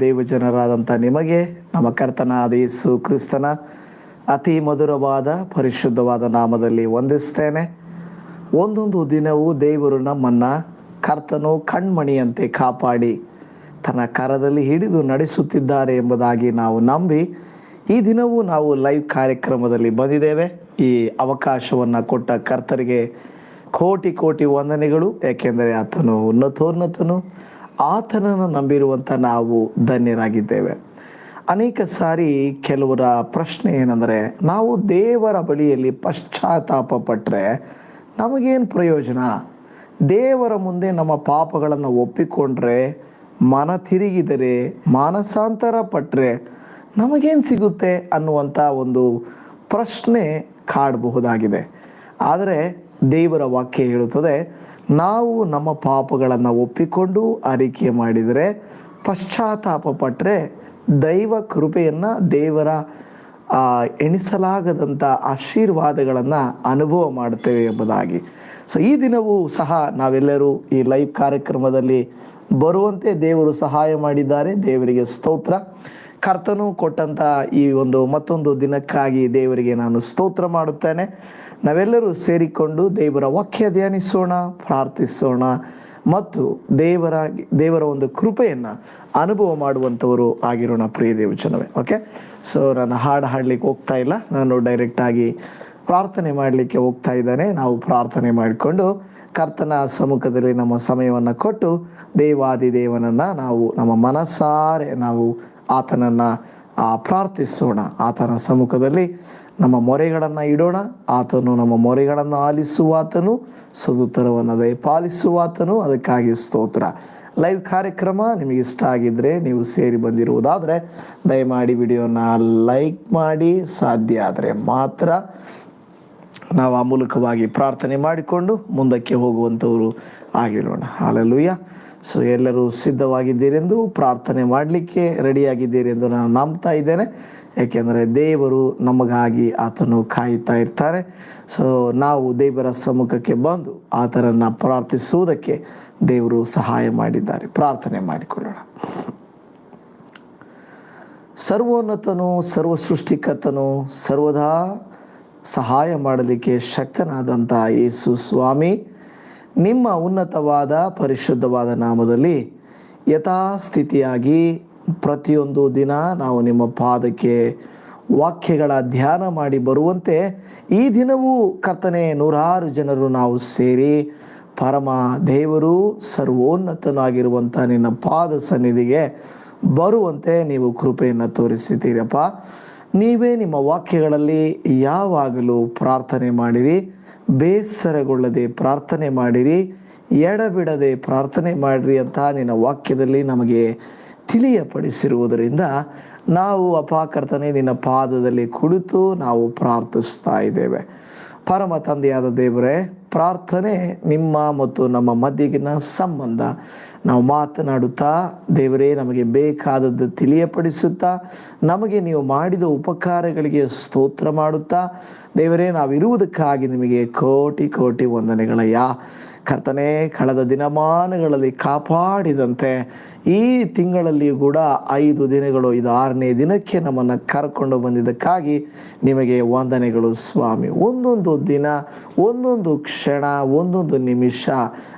ದೇವಜನರಾದಂಥ ನಿಮಗೆ, ನಮ್ಮ ಕರ್ತನಾದ ಯೇಸು ಕ್ರಿಸ್ತನ ಅತಿ ಮಧುರವಾದ ಪರಿಶುದ್ಧವಾದ ನಾಮದಲ್ಲಿ ವಂದಿಸ್ತೇನೆ. ಒಂದೊಂದು ದಿನವೂ ದೇವರು ನಮ್ಮನ್ನು ಕರ್ತನು ಕಣ್ಮಣಿಯಂತೆ ಕಾಪಾಡಿ ತನ್ನ ಕರದಲ್ಲಿ ಹಿಡಿದು ನಡೆಸುತ್ತಿದ್ದಾರೆ ಎಂಬುದಾಗಿ ನಾವು ನಂಬಿ ಈ ದಿನವೂ ನಾವು ಲೈವ್ ಕಾರ್ಯಕ್ರಮದಲ್ಲಿ ಬಂದಿದ್ದೇವೆ. ಈ ಅವಕಾಶವನ್ನು ಕೊಟ್ಟ ಕರ್ತರಿಗೆ ಕೋಟಿ ಕೋಟಿ ವಂದನೆಗಳು ಏಕೆಂದರೆ ಆತನು ಉನ್ನತೋನ್ನತನು. ಆತನನ್ನು ನಂಬಿರುವಂಥ ನಾವು ಧನ್ಯರಾಗಿದ್ದೇವೆ. ಅನೇಕ ಸಾರಿ ಕೆಲವರ ಪ್ರಶ್ನೆ ಏನಂದರೆ, ನಾವು ದೇವರ ಬಳಿಯಲ್ಲಿ ಪಶ್ಚಾತ್ತಾಪ ಪಟ್ಟರೆ ನಮಗೇನು ಪ್ರಯೋಜನ? ದೇವರ ಮುಂದೆ ನಮ್ಮ ಪಾಪಗಳನ್ನು ಒಪ್ಪಿಕೊಂಡ್ರೆ, ಮನ ತಿರುಗಿದರೆ, ಮಾನಸಾಂತರ ಪಟ್ಟರೆ ನಮಗೇನು ಸಿಗುತ್ತೆ ಅನ್ನುವಂಥ ಒಂದು ಪ್ರಶ್ನೆ ಕಾಡಬಹುದಾಗಿದೆ. ಆದರೆ ದೇವರ ವಾಕ್ಯ ಹೇಳುತ್ತದೆ ನಾವು ನಮ್ಮ ಪಾಪಗಳನ್ನು ಒಪ್ಪಿಕೊಂಡು ಅರಿಕೆ ಮಾಡಿದರೆ, ಪಶ್ಚಾತ್ತಾಪ ಪಟ್ಟರೆ ದೈವ ಕೃಪೆಯನ್ನು ದೇವರ ಎಣಿಸಲಾಗದಂಥ ಆಶೀರ್ವಾದಗಳನ್ನು ಅನುಭವ ಮಾಡುತ್ತೇವೆ ಎಂಬುದಾಗಿ. ಸೊ ಈ ದಿನವೂ ಸಹ ನಾವೆಲ್ಲರೂ ಈ ಲೈವ್ ಕಾರ್ಯಕ್ರಮದಲ್ಲಿ ಬರುವಂತೆ ದೇವರು ಸಹಾಯ ಮಾಡಿದ್ದಾರೆ. ದೇವರಿಗೆ ಸ್ತೋತ್ರ. ಕರ್ತನು ಕೊಟ್ಟಂಥ ಈ ಒಂದು ಮತ್ತೊಂದು ದಿನಕ್ಕಾಗಿ ದೇವರಿಗೆ ನಾನು ಸ್ತೋತ್ರ ಮಾಡುತ್ತೇನೆ. ನಾವೆಲ್ಲರೂ ಸೇರಿಕೊಂಡು ದೇವರ ವಾಕ್ಯ ಧ್ಯಾನಿಸೋಣ, ಪ್ರಾರ್ಥಿಸೋಣ. ಮತ್ತು ದೇವರ ದೇವರ ಒಂದು ಕೃಪೆಯನ್ನು ಅನುಭವ ಮಾಡುವಂಥವರು ಆಗಿರೋಣ ಪ್ರಿಯ ದೇವಚನವೇ ಓಕೆ ಸೊ ನಾನು ಹಾಡು ಹಾಡಲಿಕ್ಕೆ ಹೋಗ್ತಾ ಇಲ್ಲ. ನಾನು ಡೈರೆಕ್ಟಾಗಿ ಪ್ರಾರ್ಥನೆ ಮಾಡಲಿಕ್ಕೆ ಹೋಗ್ತಾ ಇದ್ದಾನೆ. ನಾವು ಪ್ರಾರ್ಥನೆ ಮಾಡಿಕೊಂಡು ಕರ್ತನ ಸಮ್ಮುಖದಲ್ಲಿ ನಮ್ಮ ಸಮಯವನ್ನು ಕೊಟ್ಟು ದೇವಾದಿ ದೇವನನ್ನು ನಾವು, ನಮ್ಮ ಮನಸಾರೆ ನಾವು ಆತನನ್ನು ಪ್ರಾರ್ಥಿಸೋಣ. ಆತನ ಸಮ್ಮುಖದಲ್ಲಿ ನಮ್ಮ ಮೊರೆಗಳನ್ನು ಇಡೋಣ. ಆತನು ನಮ್ಮ ಮೊರೆಗಳನ್ನು ಆಲಿಸುವಾತನು. ಸದುತ್ತರವನ್ನು ದಯಪಾಲಿಸುವಾತನು ಅದಕ್ಕಾಗಿ ಸ್ತೋತ್ರ. ಲೈವ್ ಕಾರ್ಯಕ್ರಮ ನಿಮಗೆ ಇಷ್ಟ ಆಗಿದ್ದರೆ ನೀವು ಸೇರಿ ಬಂದಿರುವುದಾದರೆ ದಯಮಾಡಿ ವಿಡಿಯೋನ ಲೈಕ್ ಮಾಡಿ. ಸಾಧ್ಯ ಆದರೆ ಮಾತ್ರ ನಾವು ಆ ಮೂಲಕವಾಗಿ ಪ್ರಾರ್ಥನೆ ಮಾಡಿಕೊಂಡು ಮುಂದಕ್ಕೆ ಹೋಗುವಂಥವರು ಆಗಿರೋಣ. ಅಲ್ಲೂಯ್ಯ ಸೊ ಎಲ್ಲರೂ ಸಿದ್ಧವಾಗಿದ್ದೀರೆಂದು ಪ್ರಾರ್ಥನೆ ಮಾಡಲಿಕ್ಕೆ ರೆಡಿಯಾಗಿದ್ದೀರೆಂದು ನಾನು ನಂಬ್ತಾ ಇದ್ದೇನೆ. ಯಾಕೆಂದರೆ ದೇವರು ನಮಗಾಗಿ ಆತನು ಕಾಯುತ್ತಾ ಇರ್ತಾರೆ. ಸೊ ನಾವು ದೇವರ ಸಮ್ಮುಖಕ್ಕೆ ಬಂದು ಆತನನ್ನು ಪ್ರಾರ್ಥಿಸುವುದಕ್ಕೆ ದೇವರು ಸಹಾಯ ಮಾಡಿದ್ದಾರೆ. ಪ್ರಾರ್ಥನೆ ಮಾಡಿಕೊಳ್ಳೋಣ. ಸರ್ವೋನ್ನತನು ಸರ್ವ ಸೃಷ್ಟಿಕರ್ತನು ಸರ್ವದಾ ಸಹಾಯ ಮಾಡಲಿಕ್ಕೆ ಶಕ್ತನಾದಂಥ ಯೇಸು ಸ್ವಾಮಿ, ನಿಮ್ಮ ಉನ್ನತವಾದ ಪರಿಶುದ್ಧವಾದ ನಾಮದಲ್ಲಿ ಯಥಾಸ್ಥಿತಿಯಾಗಿ ಪ್ರತಿಯೊಂದು ದಿನ ನಾವು ನಿಮ್ಮ ಪಾದಕ್ಕೆ ವಾಕ್ಯಗಳ ಧ್ಯಾನ ಮಾಡಿ ಬರುವಂತೆ ಈ ದಿನವೂ ಕರ್ತನೆ ನೂರಾರು ಜನರು ನಾವು ಸೇರಿ ಪರಮ ದೇವರು ಸರ್ವೋನ್ನತನಾಗಿರುವಂಥ ನಿನ್ನ ಪಾದ ಸನ್ನಿಧಿಗೆ ಬರುವಂತೆ ನೀವು ಕೃಪೆಯನ್ನು ತೋರಿಸಿದ್ದೀರಪ್ಪ. ನೀವೇ ನಿಮ್ಮ ವಾಕ್ಯಗಳಲ್ಲಿ ಯಾವಾಗಲೂ ಪ್ರಾರ್ಥನೆ ಮಾಡಿರಿ, ಬೇಸರಗೊಳ್ಳದೆ ಪ್ರಾರ್ಥನೆ ಮಾಡಿರಿ, ಎಡಬಿಡದೆ ಪ್ರಾರ್ಥನೆ ಮಾಡಿರಿ ಅಂತ ನಿನ್ನ ವಾಕ್ಯದಲ್ಲಿ ನಮಗೆ ತಿಳಿಯಪಡಿಸಿರುವುದರಿಂದ ನಾವು ಅಪಾಕರ್ತನೆ ನಿನ್ನ ಪಾದದಲ್ಲಿ ಕುಳಿತು ನಾವು ಪ್ರಾರ್ಥಿಸ್ತಾ ಇದ್ದೇವೆ. ಪರಮ ತಂದೆಯಾದ ದೇವರೇ, ಪ್ರಾರ್ಥನೆ ನಿಮ್ಮ ಮತ್ತು ನಮ್ಮ ಮಧ್ಯಗಿನ ಸಂಬಂಧ. ನಾವು ಮಾತನಾಡುತ್ತಾ ದೇವರೇ, ನಮಗೆ ಬೇಕಾದದ್ದು ತಿಳಿಯಪಡಿಸುತ್ತಾ, ನಮಗೆ ನೀವು ಮಾಡಿದ ಉಪಕಾರಗಳಿಗೆ ಸ್ತೋತ್ರ ಮಾಡುತ್ತಾ, ದೇವರೇ, ನಾವಿರುವುದಕ್ಕಾಗಿ ನಿಮಗೆ ಕೋಟಿ ಕೋಟಿ ವಂದನೆಗಳಯ್ಯ. ಕರ್ತನೆ, ಕಳೆದ ದಿನಮಾನಗಳಲ್ಲಿ ಕಾಪಾಡಿದಂತೆ ಈ ತಿಂಗಳಲ್ಲಿಯೂ ಕೂಡ ಐದು ದಿನಗಳು, ಇದು ಆರನೇ ದಿನಕ್ಕೆ ನಮ್ಮನ್ನು ಕರ್ಕೊಂಡು ಬಂದಿದ್ದಕ್ಕಾಗಿ ನಿಮಗೆ ವಂದನೆಗಳು ಸ್ವಾಮಿ. ಒಂದೊಂದು ದಿನ, ಒಂದೊಂದು ಕ್ಷಣ, ಒಂದೊಂದು ನಿಮಿಷ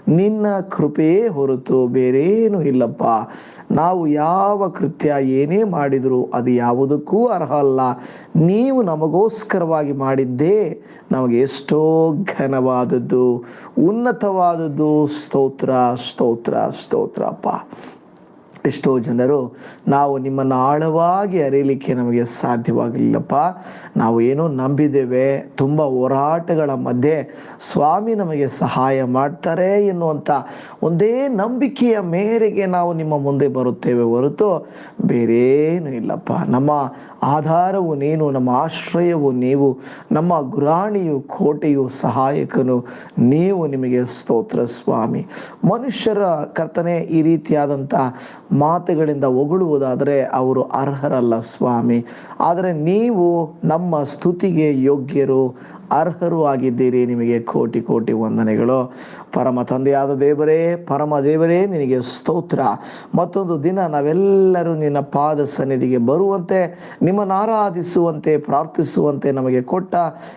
ನಿನ್ನ ಕೃಪೆಯೇ ಹೊರತು ಬೇರೇನೂ ಇಲ್ಲಪ್ಪ. ನಾವು ಯಾವ ಕೃತ್ಯ ಏನೇ ಮಾಡಿದರೂ ಅದು ಯಾವುದಕ್ಕೂ ಅರ್ಹ ಅಲ್ಲ. ನೀವು ನಮಗೋಸ್ಕರವಾಗಿ ಮಾಡಿದ್ದೇ ನಮಗೆ ಎಷ್ಟೋ ಘನವಾದದ್ದು. ಉನ್ನತವಾದದ್ದು ಸ್ತೋತ್ರ ಸ್ತೋತ್ರ ಸ್ತೋತ್ರ ಅಪ್ಪ ಎಷ್ಟೋ ಜನರು ನಾವು ನಿಮ್ಮನ್ನು ಆಳವಾಗಿ ಅರಿಯಲಿಕ್ಕೆ ನಮಗೆ ಸಾಧ್ಯವಾಗಲಿಲ್ಲಪ್ಪ. ನಾವು ಏನೋ ನಂಬಿದ್ದೇವೆ, ತುಂಬ ಹೋರಾಟಗಳ ಮಧ್ಯೆ ಸ್ವಾಮಿ ನಮಗೆ ಸಹಾಯ ಮಾಡ್ತಾರೆ ಎನ್ನುವಂಥ ಒಂದೇ ನಂಬಿಕೆಯ ಮೇರೆಗೆ ನಾವು ನಿಮ್ಮ ಮುಂದೆ ಬರುತ್ತೇವೆ ಹೊರತು ಬೇರೇನು ಇಲ್ಲಪ್ಪ. ನಮ್ಮ ಆಧಾರವು ನೀನು, ನಮ್ಮ ಆಶ್ರಯವು ನೀವು, ನಮ್ಮ ಗುರಾಣಿಯು, ಕೋಟೆಯು, ಸಹಾಯಕನು ನೀವು ನಿಮಗೆ ಸ್ತೋತ್ರ ಸ್ವಾಮಿ. ಮನುಷ್ಯರ ಕರ್ತನೆ ಈ ರೀತಿಯಾದಂಥ ಮಾತುಗಳಿಂದ ಹೊಗಳುವುದಾದರೆ ಅವರು ಅರ್ಹರಲ್ಲ ಸ್ವಾಮಿ. ಆದರೆ ನೀವು ನಮ್ಮ ಸ್ತುತಿಗೆ ಯೋಗ್ಯರು. ಅರ್ಹರು ಆಗಿದ್ದೀರಿ ನಿಮಗೆ ಕೋಟಿ ಕೋಟಿ ವಂದನೆಗಳು. ಪರಮ ತಂದೆಯಾದ ದೇವರೇ, ಪರಮ ದೇವರೇ, ನಿನಗೆ ಸ್ತೋತ್ರ. ಮತ್ತೊಂದು ದಿನ ನಾವೆಲ್ಲರೂ ನಿನ್ನ ಪಾದ ಸನ್ನಿಧಿಗೆ ಬರುವಂತೆ, ನಿಮ್ಮನ್ನು ಆರಾಧಿಸುವಂತೆ, ಪ್ರಾರ್ಥಿಸುವಂತೆ ನಮಗೆ ಕೊಟ್ಟ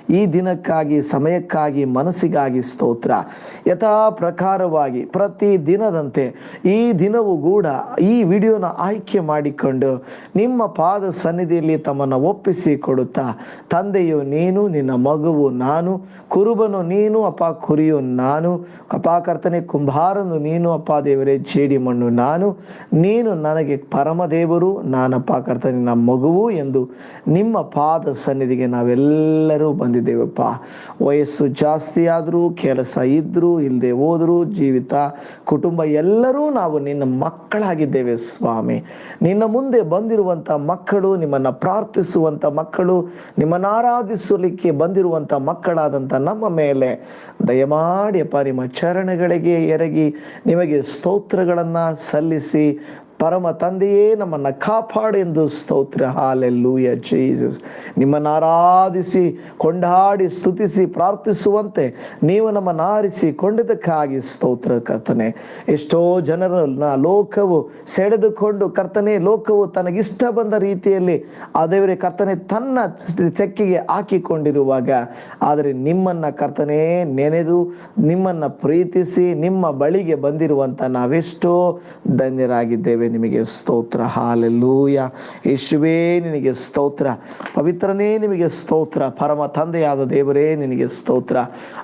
ಈ ದಿನಕ್ಕಾಗಿ, ಸಮಯಕ್ಕಾಗಿ, ಮನಸ್ಸಿಗಾಗಿ ಸ್ತೋತ್ರ. ಯಥಾ ಪ್ರಕಾರವಾಗಿ ಪ್ರತಿ ದಿನದಂತೆ ಈ ದಿನವೂ ಕೂಡ ಈ ವಿಡಿಯೋನ ಆಯ್ಕೆ ಮಾಡಿಕೊಂಡು ನಿಮ್ಮ ಪಾದ ಸನ್ನಿಧಿಯಲ್ಲಿ ತಮ್ಮನ್ನು ಒಪ್ಪಿಸಿ ಕೊಡುತ್ತಾ, ತಂದೆಯು ನೀನು ನಿನ್ನ ಮಗುವು ನಾನು, ಕುರುಬನು ನೀನು, ಅಪ್ಪ ಕುರಿಯು ನಾನು. ಕಪಾಕರ್ತನೆ, ಕುಂಭಾರನು ನೀನು, ಅಪ್ಪ ದೇವರೇ, ಜೇಡಿ ಮಣ್ಣು ನಾನು. ನೀನು ನನಗೆ ಪರಮದೇವರು ನಾನಪ್ಪ ಕರ್ತನೆ ನಮ್ಮ ಮಗುವು ಎಂದು ನಿಮ್ಮ ಪಾದ ಸನ್ನಿಧಿಗೆ ನಾವೆಲ್ಲರೂ ಬಂದಿದ್ದೇವಪ್ಪ. ವಯಸ್ಸು ಜಾಸ್ತಿ ಆದರೂ, ಕೆಲಸ ಇದ್ದರೂ ಇಲ್ಲದೆ ಹೋದರೂ, ಜೀವಿತ ಕುಟುಂಬ ಎಲ್ಲರೂ ನಾವು ನಿನ್ನ ಮಕ್ಕಳಾಗಿದ್ದೇವೆ ಸ್ವಾಮಿ. ನಿನ್ನ ಮುಂದೆ ಬಂದಿರುವಂಥ ಮಕ್ಕಳು, ನಿಮ್ಮನ್ನು ಪ್ರಾರ್ಥಿಸುವಂಥ ಮಕ್ಕಳು, ನಿಮ್ಮನ್ನು ಆರಾಧಿಸಲಿಕ್ಕೆ ಬಂದಿರುವಂಥ ಮಕ್ಕಳಾದಂಥ ನಮ್ಮ ಮೇಲೆ ದಯಮಾಡಿ ಅಪ್ಪ ನಿಮ್ಮ ಚರಣಗಳಿಗೆ ಎರಗಿ ನಿಮಗೆ ಸ್ತೋತ್ರಗಳನ್ನು ಸಲ್ಲಿಸಿ ಪರಮ ತಂದೆಯೇ ನಮ್ಮನ್ನು ಕಾಪಾಡೆಂದು ಸ್ತೋತ್ರ. ಹಾಲೆಲ್ಲೂಯ ಜೀಸಸ್ ನಿಮ್ಮನ್ನು ಆರಾಧಿಸಿ, ಕೊಂಡಾಡಿ, ಸ್ತುತಿಸಿ, ಪ್ರಾರ್ಥಿಸುವಂತೆ ನೀವು ನಮ್ಮನ್ನು ಆರಿಸಿ ಕೊಂಡದಕ್ಕಾಗಿ ಸ್ತೋತ್ರ ಕರ್ತನೆ. ಎಷ್ಟೋ ಜನರನ್ನ ಲೋಕವು ಸೆಳೆದುಕೊಂಡು ಕರ್ತನೆ, ಲೋಕವು ತನಗಿಷ್ಟ ಬಂದ ರೀತಿಯಲ್ಲಿ ಆ ದೇವರೇ ಕರ್ತನೆ ತನ್ನ ತೆಕ್ಕಿಗೆ ಹಾಕಿಕೊಂಡಿರುವಾಗ, ಆದರೆ ನಿಮ್ಮನ್ನು ಕರ್ತನೆ ನೆನೆದು, ನಿಮ್ಮನ್ನು ಪ್ರೀತಿಸಿ, ನಿಮ್ಮ ಬಳಿಗೆ ಬಂದಿರುವಂಥ ನಾವೆಷ್ಟೋ ಧನ್ಯರಾಗಿದ್ದೇವೆ. ನಿಮಗೆ ಸ್ತೋತ್ರ. ಹಾಲೆಲ್ಲೂಯ ಯೇಸುವೇ, ನಿನಗೆ ಸ್ತೋತ್ರ. ಪವಿತ್ರನೇ, ನಿಮಗೆ ಸ್ತೋತ್ರ. ಪರಮ ತಂದೆಯಾದ ದೇವರೇ, ನಿನಗೆ ಸ್ತೋತ್ರ.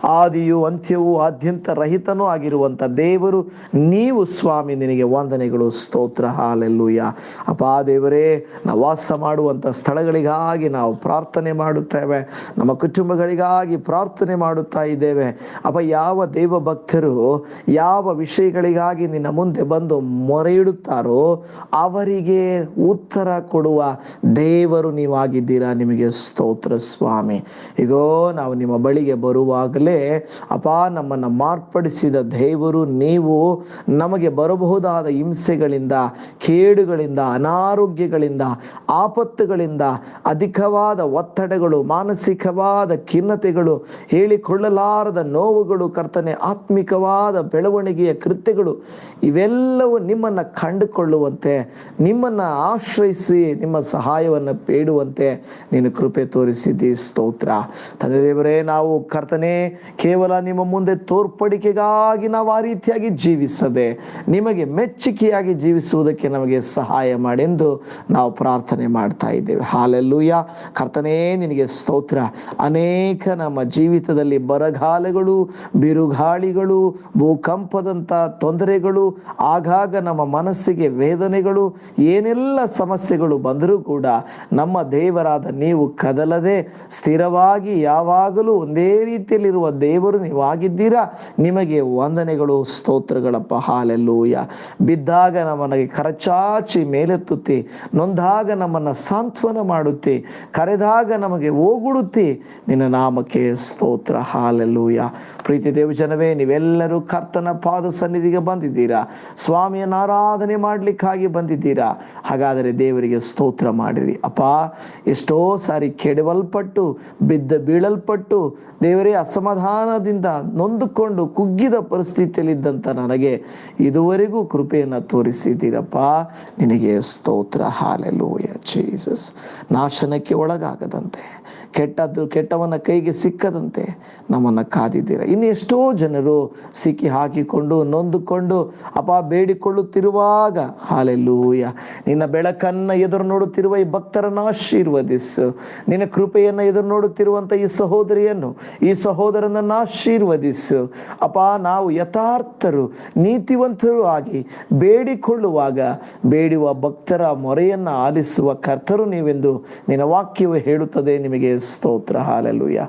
ಆದಿಯು ಅಂತ್ಯವು ಆದ್ಯಂತ ರಹಿತನೂ ಆಗಿರುವಂಥ ದೇವರು, ನೀವು ಸ್ವಾಮಿ, ನಿನಗೆ ವಂದನೆಗಳು. ಸ್ತೋತ್ರ. ಹಾಲೆಲ್ಲೂಯ ಅಪ್ಪ ದೇವರೇ, ನಾವು ವಾಸ ಮಾಡುವಂಥ ಸ್ಥಳಗಳಿಗಾಗಿ ನಾವು ಪ್ರಾರ್ಥನೆ ಮಾಡುತ್ತೇವೆ. ನಮ್ಮ ಕುಟುಂಬಗಳಿಗಾಗಿ ಪ್ರಾರ್ಥನೆ ಮಾಡುತ್ತಾ ಇದ್ದೇವೆ. ಅಪ್ಪ, ಯಾವ ದೇವ ಭಕ್ತರು ಯಾವ ವಿಷಯಗಳಿಗಾಗಿ ನಿನ್ನ ಮುಂದೆ ಬಂದು ಮೊರೆ ಇಡುತ್ತಾರೋ ಅವರಿಗೆ ಉತ್ತರ ಕೊಡುವ ದೇವರು ನೀವಾಗಿದ್ದೀರಾ? ನಿಮಗೆ ಸ್ತೋತ್ರ ಸ್ವಾಮಿ. ಈಗೋ ನಾವು ನಿಮ್ಮ ಬಳಿಗೆ ಬರುವಾಗಲೇ ಅಪ ನಮ್ಮನ್ನು ಮಾರ್ಪಡಿಸಿದ ದೇವರು ನೀವು ನಮಗೆ ಬರಬಹುದಾದ ಹಿಂಸೆಗಳಿಂದ, ಕೇಡುಗಳಿಂದ, ಅನಾರೋಗ್ಯಗಳಿಂದ, ಆಪತ್ತುಗಳಿಂದ, ಅಧಿಕವಾದ ಒತ್ತಡಗಳು, ಮಾನಸಿಕವಾದ ಖಿನ್ನತೆಗಳು, ಹೇಳಿಕೊಳ್ಳಲಾರದ ನೋವುಗಳು, ಕರ್ತನೆ, ಆತ್ಮಿಕವಾದ ಬೆಳವಣಿಗೆಯ ಕೃತ್ಯಗಳು, ಇವೆಲ್ಲವೂ ನಿಮ್ಮನ್ನು ಕಂಡುಕೊಳ್ಳುವಂತೆ ನಿಮ್ಮನ್ನು ಆಶ್ರಯಿಸಿ, ನಿಮ್ಮ ಸಹಾಯವನ್ನು ಬೇಡುವಂತೆ ನೀನು ಕೃಪೆ ತೋರಿಸಿದ್ದಿ, ಸ್ತೋತ್ರ. ತಂದೆ ದೇವರೇ, ನಾವು ಕರ್ತನೆ, ಕೇವಲ ನಿಮ್ಮ ಮುಂದೆ ತೋರ್ಪಡಿಕೆಗಾಗಿ ನಾವು ಆ ರೀತಿಯಾಗಿ ಜೀವಿಸದೆ, ನಿಮಗೆ ಮೆಚ್ಚುಗೆಯಾಗಿ ಜೀವಿಸುವುದಕ್ಕೆ ನಮಗೆ ಸಹಾಯ ಮಾಡೆಂದು ನಾವು ಪ್ರಾರ್ಥನೆ ಮಾಡ್ತಾ ಇದ್ದೇವೆ. ಹಾಲೆಲ್ಲೂಯ. ಕರ್ತನೇ, ನಿನಗೆ ಸ್ತೋತ್ರ. ಅನೇಕ ನಮ್ಮ ಜೀವಿತದಲ್ಲಿ ಬರಗಾಲಗಳು, ಬಿರುಗಾಳಿಗಳು, ಭೂಕಂಪದಂಥ ತೊಂದರೆಗಳು, ಆಗಾಗ ನಮ್ಮ ಮನಸ್ಸಿಗೆ ವೇದನೆಗಳು, ಏನೆಲ್ಲ ಸಮಸ್ಯೆಗಳು ಬಂದರೂ ಕೂಡ ನಮ್ಮ ದೇವರಾದ ನೀವು ಕದಲದೆ ಸ್ಥಿರವಾಗಿ ಯಾವಾಗಲೂ ಒಂದೇ ರೀತಿಯಲ್ಲಿರುವ ದೇವರು ನೀವಾಗಿದ್ದೀರಾ? ನಿಮಗೆ ವಂದನೆಗಳು, ಸ್ತೋತ್ರಗಳಪ್ಪ ಹಾಲೆಲ್ಲೂಯ ಬಿದ್ದಾಗ ನಮ್ಮನಿಗೆ ಕರಚಾಚಿ ಮೇಲೆತ್ತುತ್ತಿ, ನೊಂದಾಗ ನಮ್ಮನ್ನು ಸಾಂತ್ವನ ಮಾಡುತ್ತಿ, ಕರೆದಾಗ ನಮಗೆ ಓಗುಡುತ್ತಿ, ನಿನ್ನ ನಾಮಕ್ಕೆ ಸ್ತೋತ್ರ ಹಾಲೆಲ್ಲೂಯ ಪ್ರೀತಿ ದೇವಜನವೇ, ನೀವೆಲ್ಲರೂ ಕರ್ತನ ಪಾದ ಸನ್ನಿಧಿಗೆ ಬಂದಿದ್ದೀರಾ? ಸ್ವಾಮಿಯನ್ನು ಆರಾಧನೆ ಮಾಡಲಿಕ್ಕಾಗಿ ಬಂದಿದ್ದೀರಾ? ಹಾಗಾದರೆ ದೇವರಿಗೆ ಸ್ತೋತ್ರ ಮಾಡಿರಿ. ಅಪ್ಪ, ಎಷ್ಟೋ ಸಾರಿ ಕೆಡವಲ್ಪಟ್ಟು, ಬಿದ್ದ ಬೀಳಲ್ಪಟ್ಟು, ದೇವರೇ ಅಸಮಾಧಾನದಿಂದ ನೊಂದುಕೊಂಡು ಕುಗ್ಗಿದ ಪರಿಸ್ಥಿತಿಯಲ್ಲಿದ್ದಂಥ ನನಗೆ ಇದುವರೆಗೂ ಕೃಪೆಯನ್ನು ತೋರಿಸಿದ್ದೀರಪ್ಪ. ನಿನಗೆ ಸ್ತೋತ್ರ. ಹಾಲೆಲೂಯ. ಜೀಸಸ್. ನಾಶನಕ್ಕೆ ಒಳಗಾಗದಂತೆ. ಕೆಟ್ಟದ್ದು ಕೆಟ್ಟವನ ಕೈಗೆ ಸಿಕ್ಕದಂತೆ ನಮ್ಮನ್ನು ಕಾದಿದ್ದೀರ? ಇನ್ನು ಎಷ್ಟೋ ಜನರು ಸಿಕ್ಕಿ ಹಾಕಿಕೊಂಡು, ನೊಂದುಕೊಂಡು, ಅಪ ಬೇಡಿಕೊಳ್ಳುತ್ತಿರುವಾಗ ಹಾಲೆಲ್ಲೂಯ ನಿನ್ನ ಬೆಳಕನ್ನು ಎದುರು ನೋಡುತ್ತಿರುವ ಈ ಭಕ್ತರನ್ನು ಆಶೀರ್ವದಿಸು. ನಿನ್ನ ಕೃಪೆಯನ್ನು ಎದುರು ನೋಡುತ್ತಿರುವಂಥ ಈ ಸಹೋದರಿಯನ್ನು, ಈ ಸಹೋದರನನ್ನು ಆಶೀರ್ವದಿಸು. ಅಪ, ನಾವು ಯಥಾರ್ಥರು, ನೀತಿವಂತರು ಆಗಿ ಬೇಡಿಕೊಳ್ಳುವಾಗ ಬೇಡುವ ಭಕ್ತರ ಮೊರೆಯನ್ನು ಆಲಿಸುವ ಕರ್ತರು ನೀವೆಂದು ನಿನ್ನ ವಾಕ್ಯವು ಹೇಳುತ್ತದೆ. ನಿಮಗೆ ಸ್ತೋತ್ರ. ಹಾಲೆಲ್ಲೂಯ್ಯ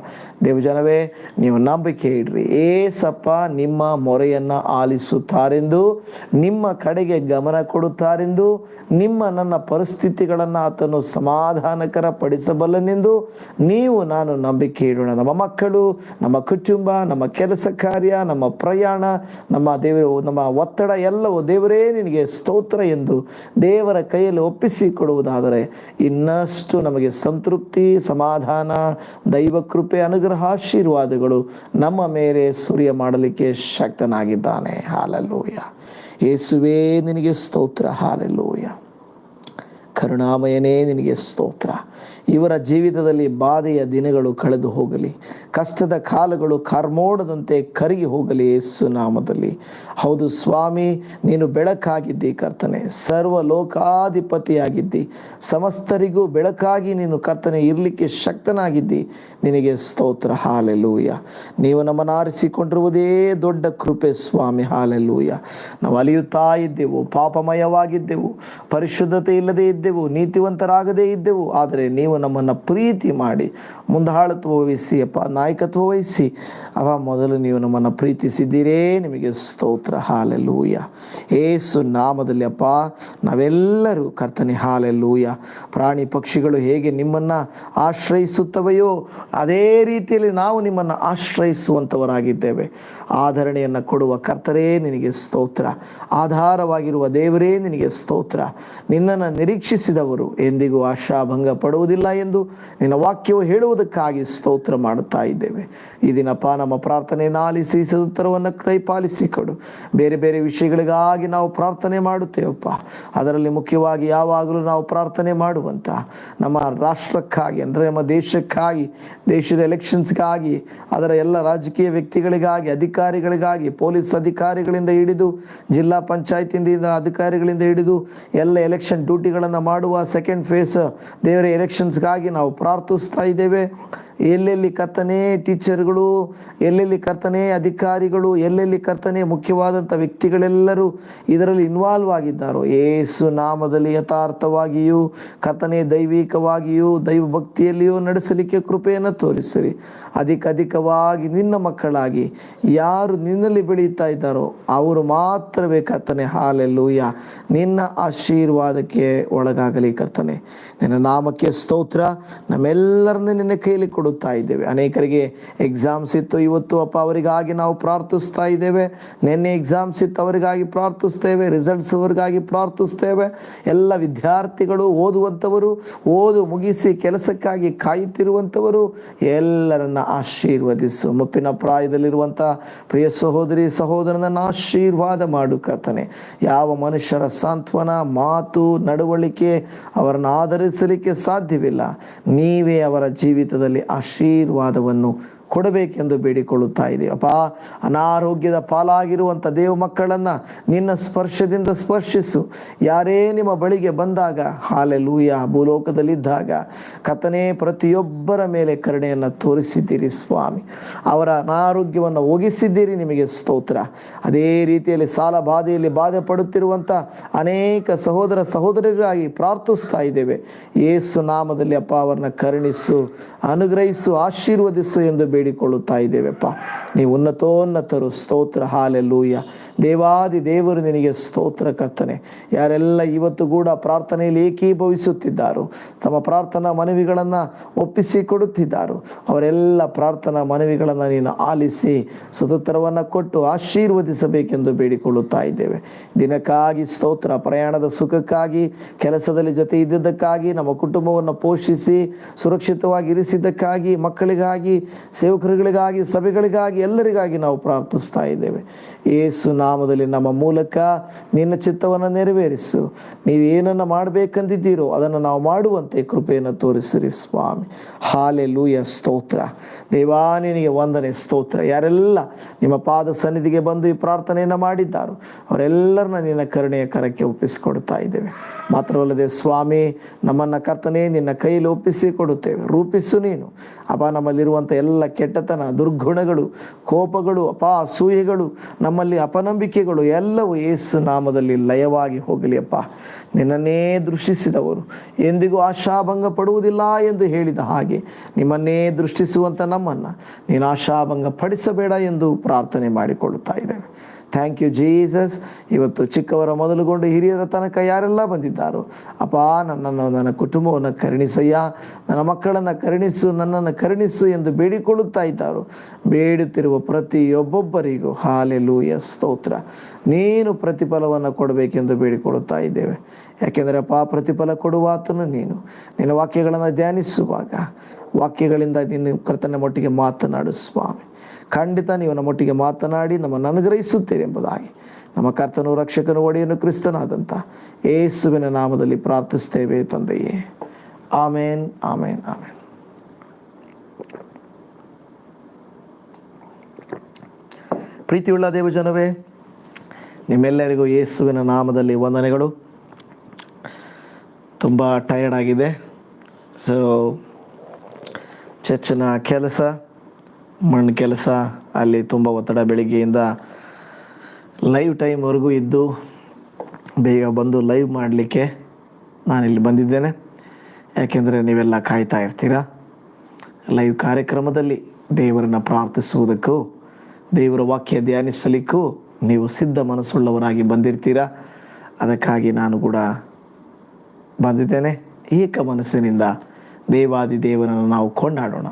ದೇವಜನವೇ ನೀವು ನಂಬಿಕೆ ಇಡ್ರಿ. ಏಸಪ್ಪ ನಿಮ್ಮ ಮೊರೆಯನ್ನು ಆಲಿಸುತ್ತಾರೆಂದು, ನಿಮ್ಮ ಕಡೆಗೆ ಗಮನ ಕೊಡುತ್ತಾರೆಂದು, ನಿಮ್ಮ ನನ್ನ ಪರಿಸ್ಥಿತಿಗಳನ್ನು ಆತನು ಸಮಾಧಾನಕರ ಪಡಿಸಬಲ್ಲನೆಂದು ನೀವು ನಾನು ನಂಬಿಕೆ ಇಡೋಣ. ನಮ್ಮ ಮಕ್ಕಳು, ನಮ್ಮ ಕುಟುಂಬ, ನಮ್ಮ ಕೆಲಸ ಕಾರ್ಯ, ನಮ್ಮ ಪ್ರಯಾಣ, ನಮ್ಮ ದೇವರು, ನಮ್ಮ ಒತ್ತಡ ಎಲ್ಲವೂ ದೇವರೇ ನಿನಗೆ ಸ್ತೋತ್ರ ಎಂದು ದೇವರ ಕೈಯಲ್ಲಿ ಒಪ್ಪಿಸಿ ಕೊಡುವುದಾದರೆ ಇನ್ನಷ್ಟು ನಮಗೆ ಸಂತೃಪ್ತಿ, ಸಮಾಧಾನ ದೈವ ಕೃಪೆ, ಅನುಗ್ರಹ, ಆಶೀರ್ವಾದಗಳು ನಮ್ಮ ಮೇಲೆ ಸುರಿಯ ಮಾಡಲಿಕ್ಕೆ ಶಕ್ತನಾಗಿದ್ದಾನೆ. ಹಾಲಲ್ಲೂಯ. ಯೇಸುವೇ, ನಿನಗೆ ಸ್ತೋತ್ರ. ಹಾಲಲ್ಲೂಯ. ಕರುಣಾಮಯನೇ, ನಿನಗೆ ಸ್ತೋತ್ರ. ಇವರ ಜೀವಿತದಲ್ಲಿ ಬಾಧೆಯ ದಿನಗಳು ಕಳೆದು ಹೋಗಲಿ, ಕಷ್ಟದ ಕಾಲಗಳು ಕರ್ಮೋಡದಂತೆ ಕರಗಿ ಹೋಗಲಿ ಯೇಸು ನಾಮದಲ್ಲಿ. ಹೌದು ಸ್ವಾಮಿ, ನೀನು ಬೆಳಕಾಗಿದ್ದಿ ಕರ್ತನೆ ಸರ್ವ ಲೋಕಾಧಿಪತಿಯಾಗಿದ್ದಿ ಸಮಸ್ತರಿಗೂ ಬೆಳಕಾಗಿ ನೀನು ಕರ್ತನೆ ಇರಲಿಕ್ಕೆ ಶಕ್ತನಾಗಿದ್ದಿ. ನಿನಗೆ ಸ್ತೋತ್ರ, ಹಾಲೆಲೂಯ. ನೀವು ನಮ್ಮನ್ನು ಆರಿಸಿಕೊಂಡಿರುವುದೇ ದೊಡ್ಡ ಕೃಪೆ ಸ್ವಾಮಿ, ಹಾಲೆಲೂಯ. ನಾವು ಅಲಿಯುತ್ತಾ ಇದ್ದೆವು, ಪಾಪಮಯವಾಗಿದ್ದೆವು ಪರಿಶುದ್ಧತೆ ಇಲ್ಲದೆ ಇದ್ದೆವು, ನೀತಿವಂತರಾಗದೇ ಇದ್ದೆವು, ಆದರೆ ನೀವು ನಮ್ಮನ್ನು ಪ್ರೀತಿ ಮಾಡಿ ಮುಂದಾಳತ್ವ ವಹಿಸಿ, ಅಪ್ಪ ನಾಯಕತ್ವ ವಹಿಸಿ. ಅವ ಮೊದಲು ನೀವು ನಮ್ಮನ್ನು ಪ್ರೀತಿಸಿದ್ದೀರೇ, ನಿಮಗೆ ಸ್ತೋತ್ರ. ಹಾಲೆಲ್ಲೂಯ ಏಸು ನಾಮದಲ್ಲಿ, ಅಪ್ಪ, ನಾವೆಲ್ಲರೂ ಕರ್ತನೆ ಹಾಲೆಲ್ಲೂಯ ಪ್ರಾಣಿ ಪಕ್ಷಿಗಳು ಹೇಗೆ ನಿಮ್ಮನ್ನು ಆಶ್ರಯಿಸುತ್ತವೆಯೋ, ಅದೇ ರೀತಿಯಲ್ಲಿ ನಾವು ನಿಮ್ಮನ್ನು ಆಶ್ರಯಿಸುವಂಥವರಾಗಿದ್ದೇವೆ ಆಧರಣೆಯನ್ನು ಕೊಡುವ ಕರ್ತರೇ, ನಿನಗೆ ಸ್ತೋತ್ರ. ಆಧಾರವಾಗಿರುವ ದೇವರೇ, ನಿನಗೆ ಸ್ತೋತ್ರ. ನಿನ್ನನ್ನು ನಿರೀಕ್ಷಿಸಿದವರು ಎಂದಿಗೂ ಆಶಾಭಂಗ ಪಡುವುದಿಲ್ಲ. ಎಂದು ನಿನ್ನ ವಾಕ್ಯವು ಹೇಳುವುದಕ್ಕಾಗಿ ಸ್ತೋತ್ರ ಮಾಡುತ್ತಾ ಇದ್ದೇವೆ. ಈ ದಿನಪ್ಪ ನಮ್ಮ ಪ್ರಾರ್ಥನೆಯನ್ನು ಆಲಿಸಿ, ಸದುತ್ತರವನ್ನು ಕೈಪಾಲಿಸಿಕೊಡು ಬೇರೆ ಬೇರೆ ವಿಷಯಗಳಿಗಾಗಿ ನಾವು ಪ್ರಾರ್ಥನೆ ಮಾಡುತ್ತೇವಪ್ಪ. ಅದರಲ್ಲಿ ಮುಖ್ಯವಾಗಿ ಯಾವಾಗಲೂ ನಾವು ಪ್ರಾರ್ಥನೆ ಮಾಡುವಂತ ನಮ್ಮ ರಾಷ್ಟ್ರಕ್ಕಾಗಿ ಅಂದರೆ ನಮ್ಮ ದೇಶಕ್ಕಾಗಿ, ದೇಶದ ಎಲೆಕ್ಷನ್ಸ್ಗಾಗಿ ಅದರ ಎಲ್ಲ ರಾಜಕೀಯ ವ್ಯಕ್ತಿಗಳಿಗಾಗಿ, ಅಧಿಕಾರಿಗಳಿಗಾಗಿ, ಪೊಲೀಸ್ ಅಧಿಕಾರಿಗಳಿಂದ ಹಿಡಿದು, ಜಿಲ್ಲಾ ಪಂಚಾಯತಿಂದ ಅಧಿಕಾರಿಗಳಿಂದ ಹಿಡಿದು, ಎಲ್ಲ ಎಲೆಕ್ಷನ್ ಡ್ಯೂಟಿಗಳನ್ನು ಮಾಡುವ ಸೆಕೆಂಡ್ ಫೇಸ್ ದೇವರ ಎಲೆಕ್ಷನ್ಸ್ಗಾಗಿ ನಾವು ಪ್ರಾರ್ಥಿಸ್ತಾ ಇದ್ದೇವೆ. ಎಲ್ಲೆಲ್ಲಿ ಕರ್ತನೆ ಟೀಚರ್ಗಳು, ಎಲ್ಲೆಲ್ಲಿ ಕರ್ತನೆ ಅಧಿಕಾರಿಗಳು, ಎಲ್ಲೆಲ್ಲಿ ಕರ್ತನೆ ಮುಖ್ಯವಾದಂಥ ವ್ಯಕ್ತಿಗಳೆಲ್ಲರೂ ಇದರಲ್ಲಿ ಇನ್ವಾಲ್ವ್ ಆಗಿದ್ದಾರೋ, ಏಸು ನಾಮದಲ್ಲಿ ಯಥಾರ್ಥವಾಗಿಯೂ, ಕರ್ತನೆ ದೈವಿಕವಾಗಿಯೂ, ದೈವ ಭಕ್ತಿಯಲ್ಲಿಯೂ ನಡೆಸಲಿಕ್ಕೆ ಕೃಪೆಯನ್ನು ತೋರಿಸಿರಿ. ಅಧಿಕ ಅಧಿಕವಾಗಿ ನಿನ್ನ ಮಕ್ಕಳಾಗಿ ಯಾರು ನಿನ್ನಲ್ಲಿ ಬೆಳೆಯುತ್ತಾ ಇದ್ದಾರೋ, ಅವರು ಮಾತ್ರವೇ ಕರ್ತನೆ. ಹಾಲೆಲ್ಲೂಯ. ನಿನ್ನ ಆಶೀರ್ವಾದಕ್ಕೆ ಒಳಗಾಗಲಿ ಕರ್ತನೆ. ನಿನ್ನ ನಾಮಕ್ಕೆ ಸ್ತೋತ್ರ. ನಮ್ಮೆಲ್ಲರನ್ನ ನಿನ್ನ ಕೈಯಲ್ಲಿ ಕೊಡುತ್ತಾ ಇದ್ದೇವೆ. ಅನೇಕರಿಗೆ ಎಕ್ಸಾಮ್ಸ್ ಇತ್ತು ಇವತ್ತು ಅಪ್ಪ ಅವರಿಗಾಗಿ ನಾವು ಪ್ರಾರ್ಥಿಸ್ತಾ ಇದ್ದೇವೆ. ನಿನ್ನೆ ಎಕ್ಸಾಮ್ಸ್ ಇತ್ತು ಅವರಿಗಾಗಿ ಪ್ರಾರ್ಥಿಸ್ತೇವೆ. ರಿಸಲ್ಟ್ಸ್ ಅವರಿಗಾಗಿ ಪ್ರಾರ್ಥಿಸ್ತೇವೆ. ಎಲ್ಲ ವಿದ್ಯಾರ್ಥಿಗಳು ಓದುವಂಥವರು, ಓದು ಮುಗಿಸಿ ಕೆಲಸಕ್ಕಾಗಿ ಕಾಯುತ್ತಿರುವಂಥವರು ಎಲ್ಲರನ್ನ ಆಶೀರ್ವದಿಸು. ಮುಪ್ಪಿನ ಪ್ರಾಯದಲ್ಲಿರುವಂಥ ಪ್ರಿಯ ಸಹೋದರಿ ಸಹೋದರನನ್ನು ಆಶೀರ್ವಾದ ಮಾಡು ಕರ್ತನೆ. ಯಾವ ಮನುಷ್ಯರ ಸಾಂತ್ವನ, ಮಾತು, ನಡವಳಿಕೆ ಅವರನ್ನು ಆಧರಿಸಲಿಕ್ಕೆ ಸಾಧ್ಯವಿಲ್ಲ. ನೀವೇ ಅವರ ಜೀವಿತದಲ್ಲಿ ಆಶೀರ್ವಾದವನ್ನು ಕೊಡಬೇಕೆಂದು ಬೇಡಿಕೊಳ್ಳುತ್ತಾ ಇದ್ದೀವಿ. ಅಪ್ಪ, ಅನಾರೋಗ್ಯದ ಪಾಲಾಗಿರುವಂಥ ದೇವ ಮಕ್ಕಳನ್ನು ನಿನ್ನ ಸ್ಪರ್ಶದಿಂದ ಸ್ಪರ್ಶಿಸು. ಯಾರೇ ನಿಮ್ಮ ಬಳಿಗೆ ಬಂದಾಗ, ಹಾಲೆಲೂಯ, ಭೂಲೋಕದಲ್ಲಿದ್ದಾಗ ಕತನೆ ಪ್ರತಿಯೊಬ್ಬರ ಮೇಲೆ ಕರುಣೆಯನ್ನು ತೋರಿಸಿದ್ದೀರಿ ಸ್ವಾಮಿ. ಅವರ ಅನಾರೋಗ್ಯವನ್ನು ಒಗಿಸಿದ್ದೀರಿ ನಿಮಗೆ ಸ್ತೋತ್ರ. ಅದೇ ರೀತಿಯಲ್ಲಿ ಸಾಲ ಬಾಧೆಯಲ್ಲಿ ಬಾಧೆ ಪಡುತ್ತಿರುವಂಥ ಅನೇಕ ಸಹೋದರ ಸಹೋದರಿಗಾಗಿ ಪ್ರಾರ್ಥಿಸ್ತಾ ಇದ್ದೇವೆ. ಏಸು ನಾಮದಲ್ಲಿ ಅಪ್ಪ, ಅವರನ್ನ ಕರುಣಿಸು, ಅನುಗ್ರಹಿಸು, ಆಶೀರ್ವದಿಸು ಎಂದು ಬೇಡಿಕೊಳ್ಳುತ್ತಾ ಇದ್ದೇವೆಪ್ಪ. ನೀವು ಉನ್ನತೋನ್ನತರು, ಸ್ತೋತ್ರ ಹಾಲೆಲ್ಲೂಯ್ಯ ದೇವಾದಿ ದೇವರು ನಿನಗೆ ಸ್ತೋತ್ರ ಕರ್ತನೆ. ಯಾರೆಲ್ಲ ಇವತ್ತು ಕೂಡ ಪ್ರಾರ್ಥನೆಯಲ್ಲಿ ಏಕೀಭವಿಸುತ್ತಿದ್ದಾರೋ, ತಮ್ಮ ಪ್ರಾರ್ಥನಾ ಮನವಿಗಳನ್ನು ಒಪ್ಪಿಸಿ ಕೊಡುತ್ತಿದ್ದಾರೋ, ಅವರೆಲ್ಲ ಪ್ರಾರ್ಥನಾ ಮನವಿಗಳನ್ನು ನೀನು ಆಲಿಸಿ ಸದುತ್ತರವನ್ನು ಕೊಟ್ಟು ಆಶೀರ್ವದಿಸಬೇಕೆಂದು ಬೇಡಿಕೊಳ್ಳುತ್ತಾ ಇದ್ದೇವೆ. ದಿನಕ್ಕಾಗಿ ಸ್ತೋತ್ರ, ಪ್ರಯಾಣದ ಸುಖಕ್ಕಾಗಿ, ಕೆಲಸದಲ್ಲಿ ಜೊತೆ ಇದ್ದಿದ್ದಕ್ಕಾಗಿ, ನಮ್ಮ ಕುಟುಂಬವನ್ನು ಪೋಷಿಸಿ, ಸುರಕ್ಷಿತವಾಗಿ ಇರಿಸಿದ್ದಕ್ಕಾಗಿ, ಮಕ್ಕಳಿಗಾಗಿ ಸೇವಕರುಗಳಿಗಾಗಿ, ಸಭೆಗಳಿಗಾಗಿ ಎಲ್ಲರಿಗಾಗಿ ನಾವು ಪ್ರಾರ್ಥಿಸ್ತಾ ಇದ್ದೇವೆ. ಏಸು ನಾಮದಲ್ಲಿ ನಮ್ಮ ಮೂಲಕ ನಿನ್ನ ಚಿತ್ತವನ್ನು ನೆರವೇರಿಸು. ನೀವು ಏನನ್ನು ಮಾಡಬೇಕಂದಿದ್ದೀರೋ ಅದನ್ನು ನಾವು ಮಾಡುವಂತೆ ಕೃಪೆಯನ್ನು ತೋರಿಸಿರಿ ಸ್ವಾಮಿ. ಹಾಲೆ ಲೂಯ ಸ್ತೋತ್ರ ದೇವಾನಿನಿಗೆ ವಂದನೆ, ಸ್ತೋತ್ರ. ಯಾರೆಲ್ಲ ನಿಮ್ಮ ಪಾದ ಸನ್ನಿಧಿಗೆ ಬಂದು ಈ ಪ್ರಾರ್ಥನೆಯನ್ನು ಮಾಡಿದ್ದಾರೋ ಅವರೆಲ್ಲರನ್ನ ನಿನ್ನ ಕರುಣೆಯ ಕರಕ್ಕೆ ಒಪ್ಪಿಸಿಕೊಡ್ತಾ ಇದ್ದೇವೆ. ಮಾತ್ರವಲ್ಲದೆ ಸ್ವಾಮಿ, ನಮ್ಮನ್ನು ಕರ್ತನೆ ನಿನ್ನ ಕೈಯಲ್ಲಿ ಒಪ್ಪಿಸಿ ಕೊಡುತ್ತೇವೆ. ರೂಪಿಸು ನೀನು. ಅಪ್ಪ ನಮ್ಮಲ್ಲಿರುವಂಥ ಎಲ್ಲ ಕೆಟ್ಟತನ, ದುರ್ಗುಣಗಳು, ಕೋಪಗಳು, ಅಪ ಅಸೂಯೆಗಳು, ನಮ್ಮಲ್ಲಿ ಅಪನಂಬಿಕೆಗಳು ಎಲ್ಲವೂ ಏಸು ನಾಮದಲ್ಲಿ ಲಯವಾಗಿ ಹೋಗಲಿ ಅಪ್ಪ. ನಿನ್ನನ್ನೇ ದೃಷ್ಟಿಸಿದವರು. ಎಂದಿಗೂ ಆಶಾಭಂಗ ಪಡುವುದಿಲ್ಲ ಎಂದು ಹೇಳಿದ ಹಾಗೆ ನಿಮ್ಮನ್ನೇ ದೃಷ್ಟಿಸುವಂಥ ನಮ್ಮನ್ನು ನೀನು ಆಶಾಭಂಗ ಪಡಿಸಬೇಡ ಎಂದು ಪ್ರಾರ್ಥನೆ ಮಾಡಿಕೊಳ್ಳುತ್ತಾ ಇದ್ದೇವೆ. ಥ್ಯಾಂಕ್ ಯು ಜೀಸಸ್ ಇವತ್ತು ಚಿಕ್ಕವರ ಮೊದಲುಗೊಂಡು ಹಿರಿಯರ ತನಕ ಯಾರೆಲ್ಲ ಬಂದಿದ್ದಾರೋ, ಅಪ್ಪ, ನನ್ನನ್ನು, ನನ್ನ ಕುಟುಂಬವನ್ನು ಕರುಣಿಸಯ್ಯ. ನನ್ನ ಮಕ್ಕಳನ್ನು ಕರುಣಿಸು, ನನ್ನನ್ನು ಕರುಣಿಸು ಎಂದು ಬೇಡಿಕೊಳ್ಳುತ್ತಾ ಇದ್ದಾರೋ, ಬೇಡುತ್ತಿರುವ ಪ್ರತಿಯೊಬ್ಬೊಬ್ಬರಿಗೂ ಹಾಲೆಲೂಯ, ಸ್ತೋತ್ರ. ನೀನು ಪ್ರತಿಫಲವನ್ನು ಕೊಡಬೇಕೆಂದು ಬೇಡಿಕೊಳ್ಳುತ್ತಾ ಇದ್ದೇವೆ. ಯಾಕೆಂದರೆ, ಅಪ್ಪ, ಪ್ರತಿಫಲ ಕೊಡುವಾತನು ನೀನು. ನಿನ್ನ ವಾಕ್ಯಗಳನ್ನು ಧ್ಯಾನಿಸುವಾಗ, ವಾಕ್ಯಗಳಿಂದ ನಿನ್ನ ಕರ್ತನ ಮಟ್ಟಿಗೆ ಮಾತನಾಡು, ಸ್ವಾಮಿ. ಖಂಡಿತ ನೀವು ನಮ್ಮೊಟ್ಟಿಗೆ ಮಾತನಾಡಿ ನಮ್ಮನ್ನು ಅನುಗ್ರಹಿಸುತ್ತೀರಿ ಎಂಬುದಾಗಿ. ನಮ್ಮ ಕರ್ತನು ರಕ್ಷಕನು, ಒಡೆಯನು ಕ್ರಿಸ್ತನಾದಂಥ ಏಸುವಿನ ನಾಮದಲ್ಲಿ ಪ್ರಾರ್ಥಿಸ್ತೇವೆ ತಂದೆಯೇ. ಆಮೇನ್ ಆಮೇನ್ ಆಮೇನ್. ಪ್ರೀತಿಯುಳ್ಳ ದೇವಜನವೇ, ನಿಮ್ಮೆಲ್ಲರಿಗೂ ಯೇಸುವಿನ ನಾಮದಲ್ಲಿ ವಂದನೆಗಳು. ತುಂಬ ಟಯರ್ಡ್ ಆಗಿದೆ. ಸೊ ಚರ್ಚಿನ ಕೆಲಸ ಮಣ್ಣು ಕೆಲಸ, ಅಲ್ಲಿ ತುಂಬ ಒತ್ತಡ ಬೆಳಿಗ್ಗೆಯಿಂದ ಲೈವ್ ಟೈಮ್ವರೆಗೂ ಇದ್ದು, ಬೇಗ ಬಂದು ಲೈವ್ ಮಾಡಲಿಕ್ಕೆ ನಾನಿಲ್ಲಿ ಬಂದಿದ್ದೇನೆ. ಯಾಕೆಂದರೆ ನೀವೆಲ್ಲ ಕಾಯ್ತಾ ಇರ್ತೀರ? ಲೈವ್ ಕಾರ್ಯಕ್ರಮದಲ್ಲಿ ದೇವರನ್ನು ಪ್ರಾರ್ಥಿಸುವುದಕ್ಕೂ, ದೇವರ ವಾಕ್ಯ ಧ್ಯಾನಿಸಲಿಕ್ಕೂ ನೀವು ಸಿದ್ಧ ಮನಸ್ಸುಳ್ಳವರಾಗಿ ಬಂದಿರ್ತೀರ? ಅದಕ್ಕಾಗಿ ನಾನು ಕೂಡ ಬಂದಿದ್ದೇನೆ. ಏಕ ಮನಸ್ಸಿನಿಂದ ದೇವಾದಿ ದೇವರನ್ನು ನಾವು ಕೊಂಡಾಡೋಣ.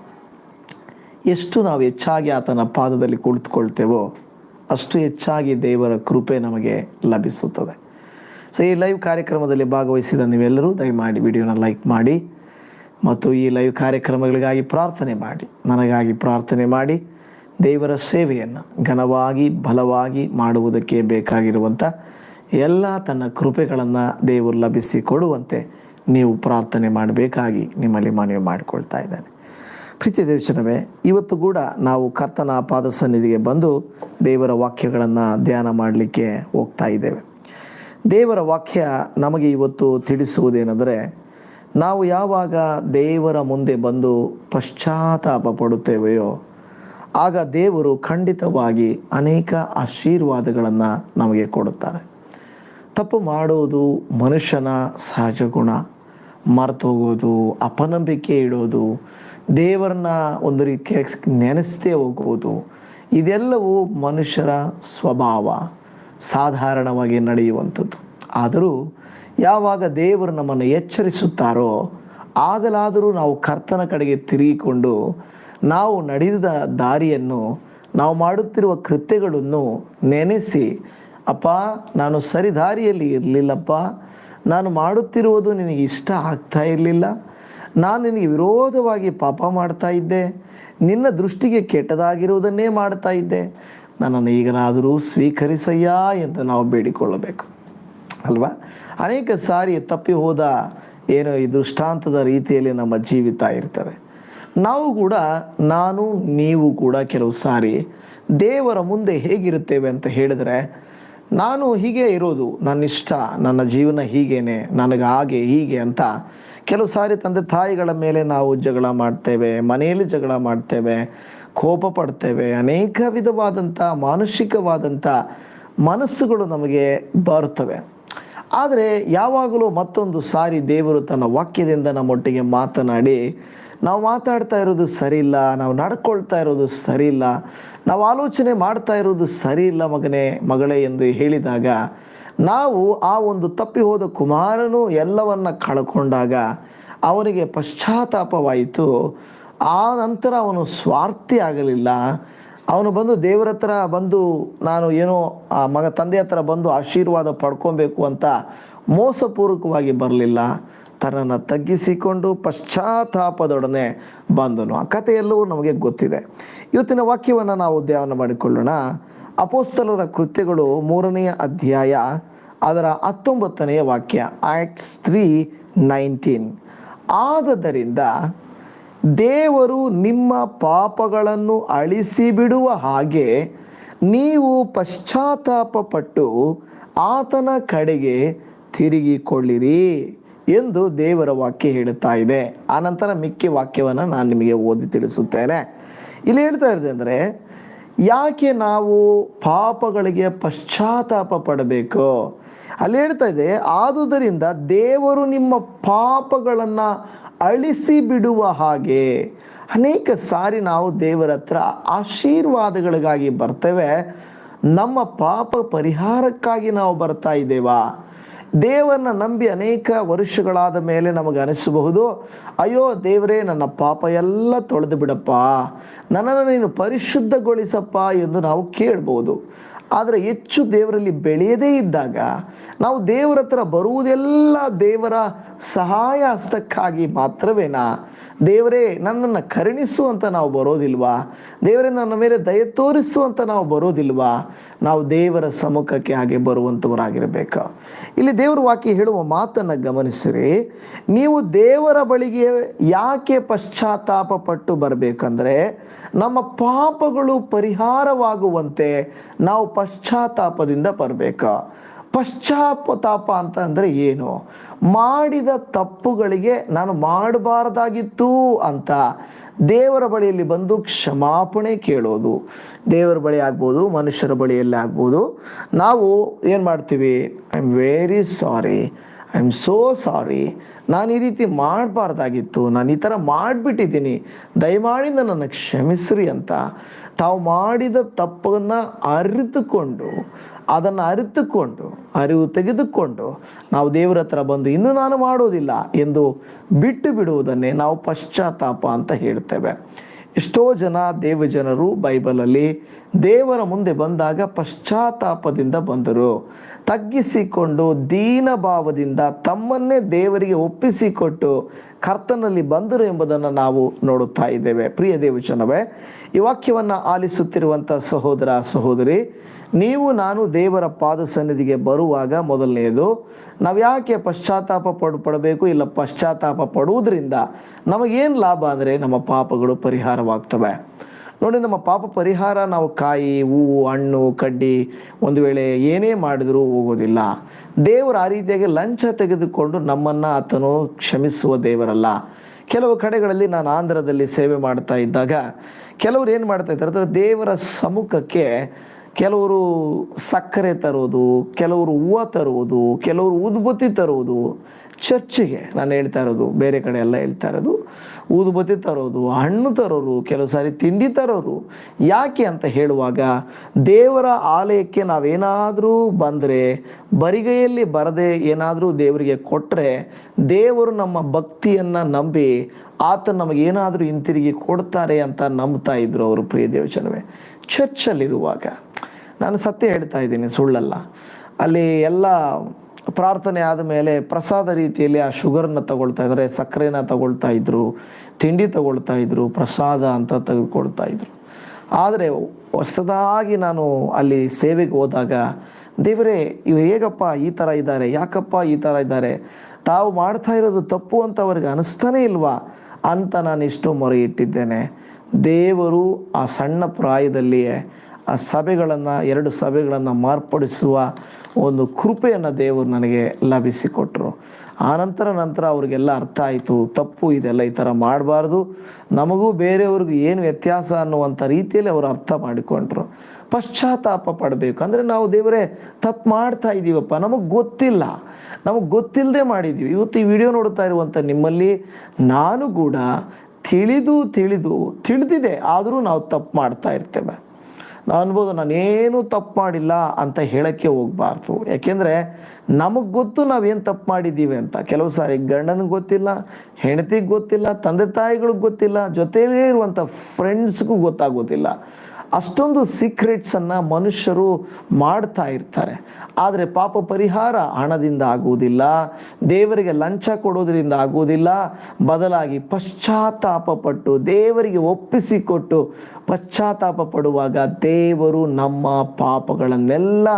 ಎಷ್ಟು ನಾವು ಹೆಚ್ಚಾಗಿ ಆತನ ಪಾದದಲ್ಲಿ ಕುಳಿತುಕೊಳ್ತೇವೋ ಅಷ್ಟು ಹೆಚ್ಚಾಗಿ ದೇವರ ಕೃಪೆ ನಮಗೆ ಲಭಿಸುತ್ತದೆ. ಸೊ ಈ ಲೈವ್ ಕಾರ್ಯಕ್ರಮದಲ್ಲಿ ಭಾಗವಹಿಸಿದ ನೀವೆಲ್ಲರೂ ದಯಮಾಡಿ ವಿಡಿಯೋನ ಲೈಕ್ ಮಾಡಿ ಮತ್ತು ಈ ಲೈವ್ ಕಾರ್ಯಕ್ರಮಗಳಿಗಾಗಿ ಪ್ರಾರ್ಥನೆ ಮಾಡಿ. ನನಗಾಗಿ ಪ್ರಾರ್ಥನೆ ಮಾಡಿ. ದೇವರ ಸೇವೆಯನ್ನು ಘನವಾಗಿ, ಬಲವಾಗಿ ಮಾಡುವುದಕ್ಕೆ ಬೇಕಾಗಿರುವಂಥ ಎಲ್ಲ ತನ್ನ ಕೃಪೆಗಳನ್ನು ದೇವರು ಲಭಿಸಿ ಕೊಡುವಂತೆ ನೀವು ಪ್ರಾರ್ಥನೆ ಮಾಡಬೇಕಾಗಿ ನಿಮ್ಮಲ್ಲಿ ಮನವಿ ಮಾಡಿಕೊಳ್ತಾ ಇದ್ದೇನೆ. ಪ್ರೀತಿ ದೇವಚನವೇ, ಇವತ್ತು ಕೂಡ ನಾವು ಕರ್ತನ ಪಾದ ಸನ್ನಿಧಿಗೆ ಬಂದು ದೇವರ ವಾಕ್ಯಗಳನ್ನು ಧ್ಯಾನ ಮಾಡಲಿಕ್ಕೆ ಹೋಗ್ತಾ ಇದ್ದೇವೆ. ದೇವರ ವಾಕ್ಯ ನಮಗೆ ಇವತ್ತು ತಿಳಿಸುವುದೇನೆಂದರೆ, ನಾವು ಯಾವಾಗ ದೇವರ ಮುಂದೆ ಬಂದು ಪಶ್ಚಾತ್ತಾಪ ಪಡುತ್ತೇವೆಯೋ, ಆಗ ದೇವರು ಖಂಡಿತವಾಗಿ ಅನೇಕ ಆಶೀರ್ವಾದಗಳನ್ನು ನಮಗೆ ಕೊಡುತ್ತಾರೆ. ತಪ್ಪು ಮಾಡೋದು ಮನುಷ್ಯನ ಸಹಜ ಗುಣ ಮರೆತೋಗೋದು ಅಪನಂಬಿಕೆ ಇಡೋದು ದೇವರನ್ನ ಒಂದು ರೀತಿಯ ನೆನೆಸ್ತೇ ಹೋಗುವುದು ಇದೆಲ್ಲವೂ ಮನುಷ್ಯರ ಸ್ವಭಾವ ಸಾಧಾರಣವಾಗಿ ನಡೆಯುವಂಥದ್ದು. ಆದರೂ ಯಾವಾಗ ದೇವರು ನಮ್ಮನ್ನು ಎಚ್ಚರಿಸುತ್ತಾರೋ ಆಗಲಾದರೂ ನಾವು ಕರ್ತನ ಕಡೆಗೆ ತಿರುಗಿಕೊಂಡು ನಾವು ನಡೆದ ದಾರಿಯನ್ನು, ನಾವು ಮಾಡುತ್ತಿರುವ ಕೃತ್ಯಗಳನ್ನು ನೆನೆಸಿ, ಅಪ್ಪ, ನಾನು ಸರಿ ದಾರಿಯಲ್ಲಿ ಇರಲಿಲ್ಲಪ್ಪ. ನಾನು ಮಾಡುತ್ತಿರುವುದು ನಿನಗೆ ಇಷ್ಟ ಆಗ್ತಾ ಇರಲಿಲ್ಲ. ನಾನು ನಿನಗೆ ವಿರೋಧವಾಗಿ ಪಾಪ ಮಾಡ್ತಾ ಇದ್ದೆ. ನಿನ್ನ ದೃಷ್ಟಿಗೆ ಕೆಟ್ಟದಾಗಿರುವುದನ್ನೇ ಮಾಡ್ತಾ ಇದ್ದೆ. ನನ್ನನ್ನು ಈಗನಾದರೂ ಸ್ವೀಕರಿಸಯ್ಯ ಎಂದು ನಾವು ಬೇಡಿಕೊಳ್ಳಬೇಕು. ಅಲ್ವಾ? ಅನೇಕ ಸಾರಿ ತಪ್ಪಿ ಹೋದ ಏನೋ ಈ ದೃಷ್ಟಾಂತದ ರೀತಿಯಲ್ಲಿ ನಮ್ಮ ಜೀವಿತ ಇರ್ತವೆ ನಾವು ಕೂಡ, ನಾನು, ನೀವು ಕೂಡ ಕೆಲವು ಸಾರಿ ದೇವರ ಮುಂದೆ ಹೇಗಿರುತ್ತೇವೆ ಅಂತ ಹೇಳಿದ್ರೆ, ನಾನು ಹೀಗೆ ಇರೋದು ನನ್ನ ಇಷ್ಟ ನನ್ನ ಜೀವನ ಹೀಗೇನೆ, ನನಗೆ ಹಾಗೆ ಹೀಗೆ ಅಂತ ಕೆಲವು ಸಾರಿ ತಂದೆ ತಾಯಿಗಳ ಮೇಲೆ ನಾವು ಜಗಳ ಮಾಡ್ತೇವೆ, ಮನೆಯಲ್ಲಿ ಜಗಳ ಮಾಡ್ತೇವೆ, ಕೋಪ ಪಡ್ತೇವೆ, ಅನೇಕ ವಿಧವಾದಂಥ, ಮಾನಸಿಕವಾದಂಥ ಮನಸ್ಸುಗಳು ನಮಗೆ ಬರುತ್ತವೆ. ಆದರೆ ಯಾವಾಗಲೂ ಮತ್ತೊಂದು ಸಾರಿ ದೇವರು ತನ್ನ ವಾಕ್ಯದಿಂದ ನಮ್ಮೊಟ್ಟಿಗೆ ಮಾತನಾಡಿ, ನಾವು ಮಾತಾಡ್ತಾ ಇರೋದು ಸರಿ ಇಲ್ಲ ನಾವು ನಡ್ಕೊಳ್ತಾ ಇರೋದು ಸರಿ ಇಲ್ಲ ನಾವು ಆಲೋಚನೆ ಮಾಡ್ತಾ ಇರೋದು ಸರಿಯಿಲ್ಲ ಮಗನೇ, ಮಗಳೇ ಎಂದು ಹೇಳಿದಾಗ ನಾವು ಆ ಒಂದು ತಪ್ಪಿ ಹೋದ ಕುಮಾರನು ಎಲ್ಲವನ್ನ ಕಳ್ಕೊಂಡಾಗ ಅವನಿಗೆ ಪಶ್ಚಾತ್ತಾಪವಾಯಿತು. ಆ ನಂತರ ಅವನು ಸ್ವಾರ್ಥಿ ಆಗಲಿಲ್ಲ. ಅವನು ಬಂದು ದೇವರ ಹತ್ರ ಬಂದು ನಾನು ಏನೋ ಆ ಮಗ ತಂದೆ ಹತ್ರ ಬಂದು ಆಶೀರ್ವಾದ ಪಡ್ಕೊಬೇಕು ಅಂತ ಮೋಸಪೂರ್ವಕವಾಗಿ ಬರಲಿಲ್ಲ. ತನ್ನನ್ನು ತಗ್ಗಿಸಿಕೊಂಡು ಪಶ್ಚಾತ್ತಾಪದೊಡನೆ ಬಂದನು. ಆ ಕಥೆಯೆಲ್ಲವೂ ನಮಗೆ ಗೊತ್ತಿದೆ. ಇವತ್ತಿನ ವಾಕ್ಯವನ್ನು ನಾವು ಧ್ಯಾನ ಮಾಡಿಕೊಳ್ಳೋಣ. ಅಪೋಸ್ತಲರ ಕೃತ್ಯಗಳು ಮೂರನೆಯ ಅಧ್ಯಾಯ ಅದರ ಹತ್ತೊಂಬತ್ತನೆಯ ವಾಕ್ಯ ಆಕ್ಟ್ಸ್ ತ್ರೀ ನೈನ್ಟೀನ್ ಆದ್ದರಿಂದ ದೇವರು ನಿಮ್ಮ ಪಾಪಗಳನ್ನು ಅಳಿಸಿ ಬಿಡುವ ಹಾಗೆ ನೀವು ಪಶ್ಚಾತ್ತಾಪಪಟ್ಟು ಆತನ ಕಡೆಗೆ ತಿರುಗಿಕೊಳ್ಳಿರಿ. ಎಂದು ದೇವರ ವಾಕ್ಯ ಹೇಳುತ್ತಾ ಇದೆ. ಆನಂತರ ಮಿಕ್ಕಿ ವಾಕ್ಯವನ್ನು ನಾನು ನಿಮಗೆ ಓದಿ ತಿಳಿಸುತ್ತೇನೆ. ಇಲ್ಲಿ ಹೇಳ್ತಾ ಇರೋದು ಅಂದರೆ ಯಾಕೆ ನಾವು ಪಾಪಗಳಿಗೆ ಪಶ್ಚಾತ್ತಾಪ ಪಡಬೇಕು? ಅಲ್ಲಿ ಹೇಳ್ತಾ ಇದೆ, ಆದುದರಿಂದ ದೇವರು ನಿಮ್ಮ ಪಾಪಗಳನ್ನು ಅಳಿಸಿ ಬಿಡುವ ಹಾಗೆ ಅನೇಕ ಸಾರಿ ನಾವು ದೇವರ ಹತ್ರ ಆಶೀರ್ವಾದಗಳಿಗಾಗಿ ಬರ್ತೇವೆ. ನಮ್ಮ ಪಾಪ ಪರಿಹಾರಕ್ಕಾಗಿ ನಾವು ಬರ್ತಾ ಇದ್ದೇವಾ? ದೇವರನ್ನ ನಂಬಿ ಅನೇಕ ವರ್ಷಗಳಾದ ಮೇಲೆ ನಮಗೆ ಅನಿಸಬಹುದು. ಅಯ್ಯೋ ದೇವರೇ, ನನ್ನ ಪಾಪ ಎಲ್ಲ ತೊಳೆದು ಬಿಡಪ್ಪ. ನನ್ನನ್ನು ನೀನು ಪರಿಶುದ್ಧಗೊಳಿಸಪ್ಪ ಎಂದು ನಾವು ಕೇಳ್ಬೋದು. ಆದರೆ ಹೆಚ್ಚು ದೇವರಲ್ಲಿ ಬೆಳೆಯದೇ ಇದ್ದಾಗ ನಾವು ದೇವರ ಹತ್ರ ಬರುವುದೆಲ್ಲ ದೇವರ ಸಹಾಯ ಹಸ್ತಕ್ಕಾಗಿ ಮಾತ್ರವೇನಾ? ದೇವರೇ, ನನ್ನನ್ನು ಕರುಣಿಸು ಅಂತ ನಾವು ಬರೋದಿಲ್ವಾ? ದೇವರೇ, ನನ್ನ ಮೇಲೆ ದಯ ತೋರಿಸು ಅಂತ ನಾವು ಬರೋದಿಲ್ವಾ? ನಾವು ದೇವರ ಸಮ್ಮುಖಕ್ಕೆ ಹಾಗೆ ಬರುವಂಥವರಾಗಿರಬೇಕು. ಇಲ್ಲಿ ದೇವರ ವಾಕ್ಯ ಹೇಳುವ ಮಾತನ್ನು ಗಮನಿಸಿರಿ. ನೀವು ದೇವರ ಬಳಿಗೆ ಯಾಕೆ ಪಶ್ಚಾತ್ತಾಪ ಪಟ್ಟು ಬರಬೇಕಂದ್ರೆ, ನಮ್ಮ ಪಾಪಗಳು ಪರಿಹಾರವಾಗುವಂತೆ ನಾವು ಪಶ್ಚಾತ್ತಾಪದಿಂದ ಬರಬೇಕು. ಪಶ್ಚಾತ್ತಾಪ ಅಂತ ಅಂದರೆ ಏನು? ಮಾಡಿದ ತಪ್ಪುಗಳಿಗೆ ನಾನು ಮಾಡಬಾರ್ದಾಗಿತ್ತು ಅಂತ ದೇವರ ಬಳಿಯಲ್ಲಿ ಬಂದು ಕ್ಷಮಾಪಣೆ ಕೇಳೋದು. ದೇವರ ಬಳಿ ಆಗ್ಬೋದು, ಮನುಷ್ಯರ ಬಳಿಯಲ್ಲಿ ಆಗ್ಬೋದು. ನಾವು ಏನು ಮಾಡ್ತೀವಿ? I am very sorry I am so sorry ನಾನು ಈ ರೀತಿ ಮಾಡಬಾರ್ದಾಗಿತ್ತು. ನಾನು ಈ ಥರ ಮಾಡಿಬಿಟ್ಟಿದ್ದೀನಿ. ದಯಮಾಡಿ ನನ್ನನ್ನು ಕ್ಷಮಿಸ್ರಿ ಅಂತ ತಾವು ಮಾಡಿದ ತಪ್ಪನ್ನು ಅರಿತುಕೊಂಡು ಅದನ್ನು ಅರಿತುಕೊಂಡು, ಅರಿವು ತೆಗೆದುಕೊಂಡು ನಾವು ದೇವರ ಹತ್ರ ಬಂದು ಇನ್ನು ನಾನು ಮಾಡೋದಿಲ್ಲ ಎಂದು ಬಿಟ್ಟು ಬಿಡುವುದನ್ನೇ ನಾವು ಪಶ್ಚಾತ್ತಾಪ ಅಂತ ಹೇಳ್ತೇವೆ. ಎಷ್ಟೋ ಜನ ದೇವ ಜನರು ಬೈಬಲಲ್ಲಿ ದೇವರ ಮುಂದೆ ಬಂದಾಗ ಪಶ್ಚಾತ್ತಾಪದಿಂದ ಬಂದರು. ತಗ್ಗಿಸಿಕೊಂಡು ದೀನ ಭಾವದಿಂದ ತಮ್ಮನ್ನೇ ದೇವರಿಗೆ ಒಪ್ಪಿಸಿಕೊಟ್ಟು ಕರ್ತನಲ್ಲಿ ಬಂದರು ಎಂಬುದನ್ನು ನಾವು ನೋಡುತ್ತಾ ಇದ್ದೇವೆ. ಪ್ರಿಯ ದೇವಚನವೇ ಈ ವಾಕ್ಯವನ್ನು ಆಲಿಸುತ್ತಿರುವಂಥ ಸಹೋದರ ಸಹೋದರಿ, ನೀವು ನಾನು ದೇವರ ಪಾದ ಸನ್ನಿಧಿಗೆ ಬರುವಾಗ ಮೊದಲನೆಯದು, ನಾವು ಯಾಕೆ ಪಶ್ಚಾತ್ತಾಪ ಪಡ್, ಪಡಬೇಕು ಇಲ್ಲ ಪಶ್ಚಾತ್ತಾಪ ಪಡುವುದರಿಂದ ನಮಗೇನು ಲಾಭ ಅಂದರೆ ನಮ್ಮ ಪಾಪಗಳು ಪರಿಹಾರವಾಗ್ತವೆ. ನೋಡಿ ನಮ್ಮ ಪಾಪ ಪರಿಹಾರ ನಾವು ಕಾಯಿ, ಹೂವು, ಹಣ್ಣು, ಕಡ್ಡಿ ಒಂದು ವೇಳೆ ಏನೇ ಮಾಡಿದರೂ ಹೋಗೋದಿಲ್ಲ. ದೇವರು ಆ ರೀತಿಯಾಗಿ ಲಂಚ ತೆಗೆದುಕೊಂಡು ನಮ್ಮನ್ನು ಆತನು ಕ್ಷಮಿಸುವ ದೇವರಲ್ಲ. ಕೆಲವು ಕಡೆಗಳಲ್ಲಿ ನಾನು ಆಂಧ್ರದಲ್ಲಿ ಸೇವೆ ಮಾಡ್ತಾ ಇದ್ದಾಗ ಕೆಲವರು ಏನು ಮಾಡ್ತಾ ಇದ್ದಾರೆ ಅಂದರೆ ದೇವರ ಸಮ್ಮುಖಕ್ಕೆ ಕೆಲವರು ಸಕ್ಕರೆ ತರುವುದು ಕೆಲವರು ಹೂವು ತರುವುದು ಕೆಲವರು ಉದ್ಭುತಿ ತರುವುದು ಚರ್ಚಿಗೆ ನಾನು ಹೇಳ್ತಾ ಇರೋದು, ಬೇರೆ ಕಡೆ ಎಲ್ಲ ಹೇಳ್ತಾ ಇರೋದು ಊದುಬತ್ತಿ ತರೋದು, ಹಣ್ಣು ತರೋರು, ಕೆಲವು ಸಾರಿ ತಿಂಡಿ ತರೋರು, ಯಾಕೆ ಅಂತ ಹೇಳುವಾಗ ದೇವರ ಆಲಯಕ್ಕೆ ನಾವೇನಾದರೂ ಬಂದರೆ, ಬರಿಗೈಯಲ್ಲಿ ಬರದೆ ಏನಾದರೂ ದೇವರಿಗೆ ಕೊಟ್ಟರೆ ದೇವರು ನಮ್ಮ ಭಕ್ತಿಯನ್ನು ನಂಬಿ ಆತ ನಮಗೇನಾದರೂ ಹಿಂತಿರುಗಿ ಕೊಡ್ತಾರೆ ಅಂತ ನಂಬ್ತಾ ಇದ್ರು ಅವರು ಪ್ರಿಯ ದೇವಚನವೇ ಚರ್ಚಲ್ಲಿರುವಾಗ, ನಾನು ಸತ್ಯ ಹೇಳ್ತಾ ಇದ್ದೀನಿ ಸುಳ್ಳಲ್ಲ. ಅಲ್ಲಿ ಎಲ್ಲ ಪ್ರಾರ್ಥನೆ ಆದ ಮೇಲೆ ಪ್ರಸಾದ ರೀತಿಯಲ್ಲಿ ಆ ಶುಗರ್ನ ತಗೊಳ್ತಾ ಇದ್ದಾರೆ, ಸಕ್ಕರೆನ ತಗೊಳ್ತಾ ಇದ್ರು, ತಿಂಡಿ ತಗೊಳ್ತಾ ಇದ್ರು, ಪ್ರಸಾದ ಅಂತ ತೆಗೆದುಕೊಳ್ತಾ ಇದ್ರು. ಆದರೆ ಹೊಸದಾಗಿ ನಾನು ಅಲ್ಲಿ ಸೇವೆಗೆ ಹೋದಾಗ, ದೇವರೇ ಇವ್ರು ಹೇಗಪ್ಪ ಈ ಥರ ಇದ್ದಾರೆ, ಯಾಕಪ್ಪ ಈ ಥರ ಇದ್ದಾರೆ? ತಾವು ಮಾಡ್ತಾ ಇರೋದು ತಪ್ಪು ಅಂತ ಅವ್ರಿಗೆ ಅನಿಸ್ತಾನೇ ಇಲ್ವಾ? ಅಂತ ನಾನು ಇಷ್ಟು ಮೊರೆ ಇಟ್ಟಿದ್ದೇನೆ. ದೇವರು ಆ ಸಣ್ಣ ಪ್ರಾಯದಲ್ಲಿಯೇ ಆ ಸಭೆಗಳನ್ನು, ಎರಡು ಸಭೆಗಳನ್ನು ಮಾರ್ಪಡಿಸುವ ಒಂದು ಕೃಪೆಯನ್ನು ದೇವರು ನನಗೆ ಲಭಿಸಿಕೊಟ್ರು. ಆನಂತರ ನಂತರ ಅವ್ರಿಗೆಲ್ಲ ಅರ್ಥ ಆಯಿತು, ತಪ್ಪು ಇದೆಲ್ಲ ಈ ಥರ ಮಾಡಬಾರ್ದು. ನಮಗೂ ಬೇರೆಯವ್ರಿಗೂ ಏನು ವ್ಯತ್ಯಾಸ ಅನ್ನುವಂಥ ರೀತಿಯಲ್ಲಿ ಅವರು ಅರ್ಥ ಮಾಡಿಕೊಂಡ್ರು. ಪಶ್ಚಾತ್ತಾಪ ಪಡಬೇಕು. ಅಂದರೆ ನಾವು ದೇವರೇ, ತಪ್ಪು ಮಾಡ್ತಾ ಇದ್ದೀವಪ್ಪ ನಮಗೆ ಗೊತ್ತಿಲ್ಲ. ನಮಗೆ ಗೊತ್ತಿಲ್ಲದೆ ಮಾಡಿದ್ದೀವಿ ಇವತ್ತು ಈ ವಿಡಿಯೋ ನೋಡ್ತಾ ಇರುವಂಥ ನಿಮ್ಮಲ್ಲಿ ನಾನು ಕೂಡ ತಿಳಿದು ತಿಳಿದು ತಿಳಿದಿದೆ. ಆದರೂ ನಾವು ತಪ್ಪು ಮಾಡ್ತಾ ಇರ್ತೇವೆ. ಅನ್ಬೋದು ನಾನೇನು ತಪ್ಪು ಮಾಡಿಲ್ಲ ಅಂತ ಹೇಳೋಕ್ಕೆ ಹೋಗಬಾರ್ದು. ಯಾಕೆಂದರೆ ನಮಗೆ ಗೊತ್ತು ನಾವೇನು ತಪ್ಪು ಮಾಡಿದ್ದೀವಿ ಅಂತ. ಕೆಲವು ಸಾರಿ ಗಂಡನಿಗೆ ಗೊತ್ತಿಲ್ಲ, ಹೆಂಡತಿಗೆ ಗೊತ್ತಿಲ್ಲ, ತಂದೆ ತಾಯಿಗಳಿಗೆ ಗೊತ್ತಿಲ್ಲ ಜೊತೆಲೇ ಇರುವಂಥ ಫ್ರೆಂಡ್ಸ್ಗೂ ಗೊತ್ತಾಗೋದಿಲ್ಲ. ಅಷ್ಟೊಂದು ಸೀಕ್ರೆಟ್ಸನ್ನು ಮನುಷ್ಯರು ಮಾಡ್ತಾ ಇರ್ತಾರೆ. ಆದರೆ ಪಾಪ ಪರಿಹಾರ ಹಣದಿಂದ ಆಗುವುದಿಲ್ಲ, ದೇವರಿಗೆ ಲಂಚ ಕೊಡೋದರಿಂದ ಆಗುವುದಿಲ್ಲ, ಬದಲಾಗಿ ಪಶ್ಚಾತ್ತಾಪ ಪಟ್ಟು ದೇವರಿಗೆ ಒಪ್ಪಿಸಿಕೊಟ್ಟು ಪಶ್ಚಾತ್ತಾಪ ಪಡುವಾಗ ದೇವರು ನಮ್ಮ ಪಾಪಗಳನ್ನೆಲ್ಲ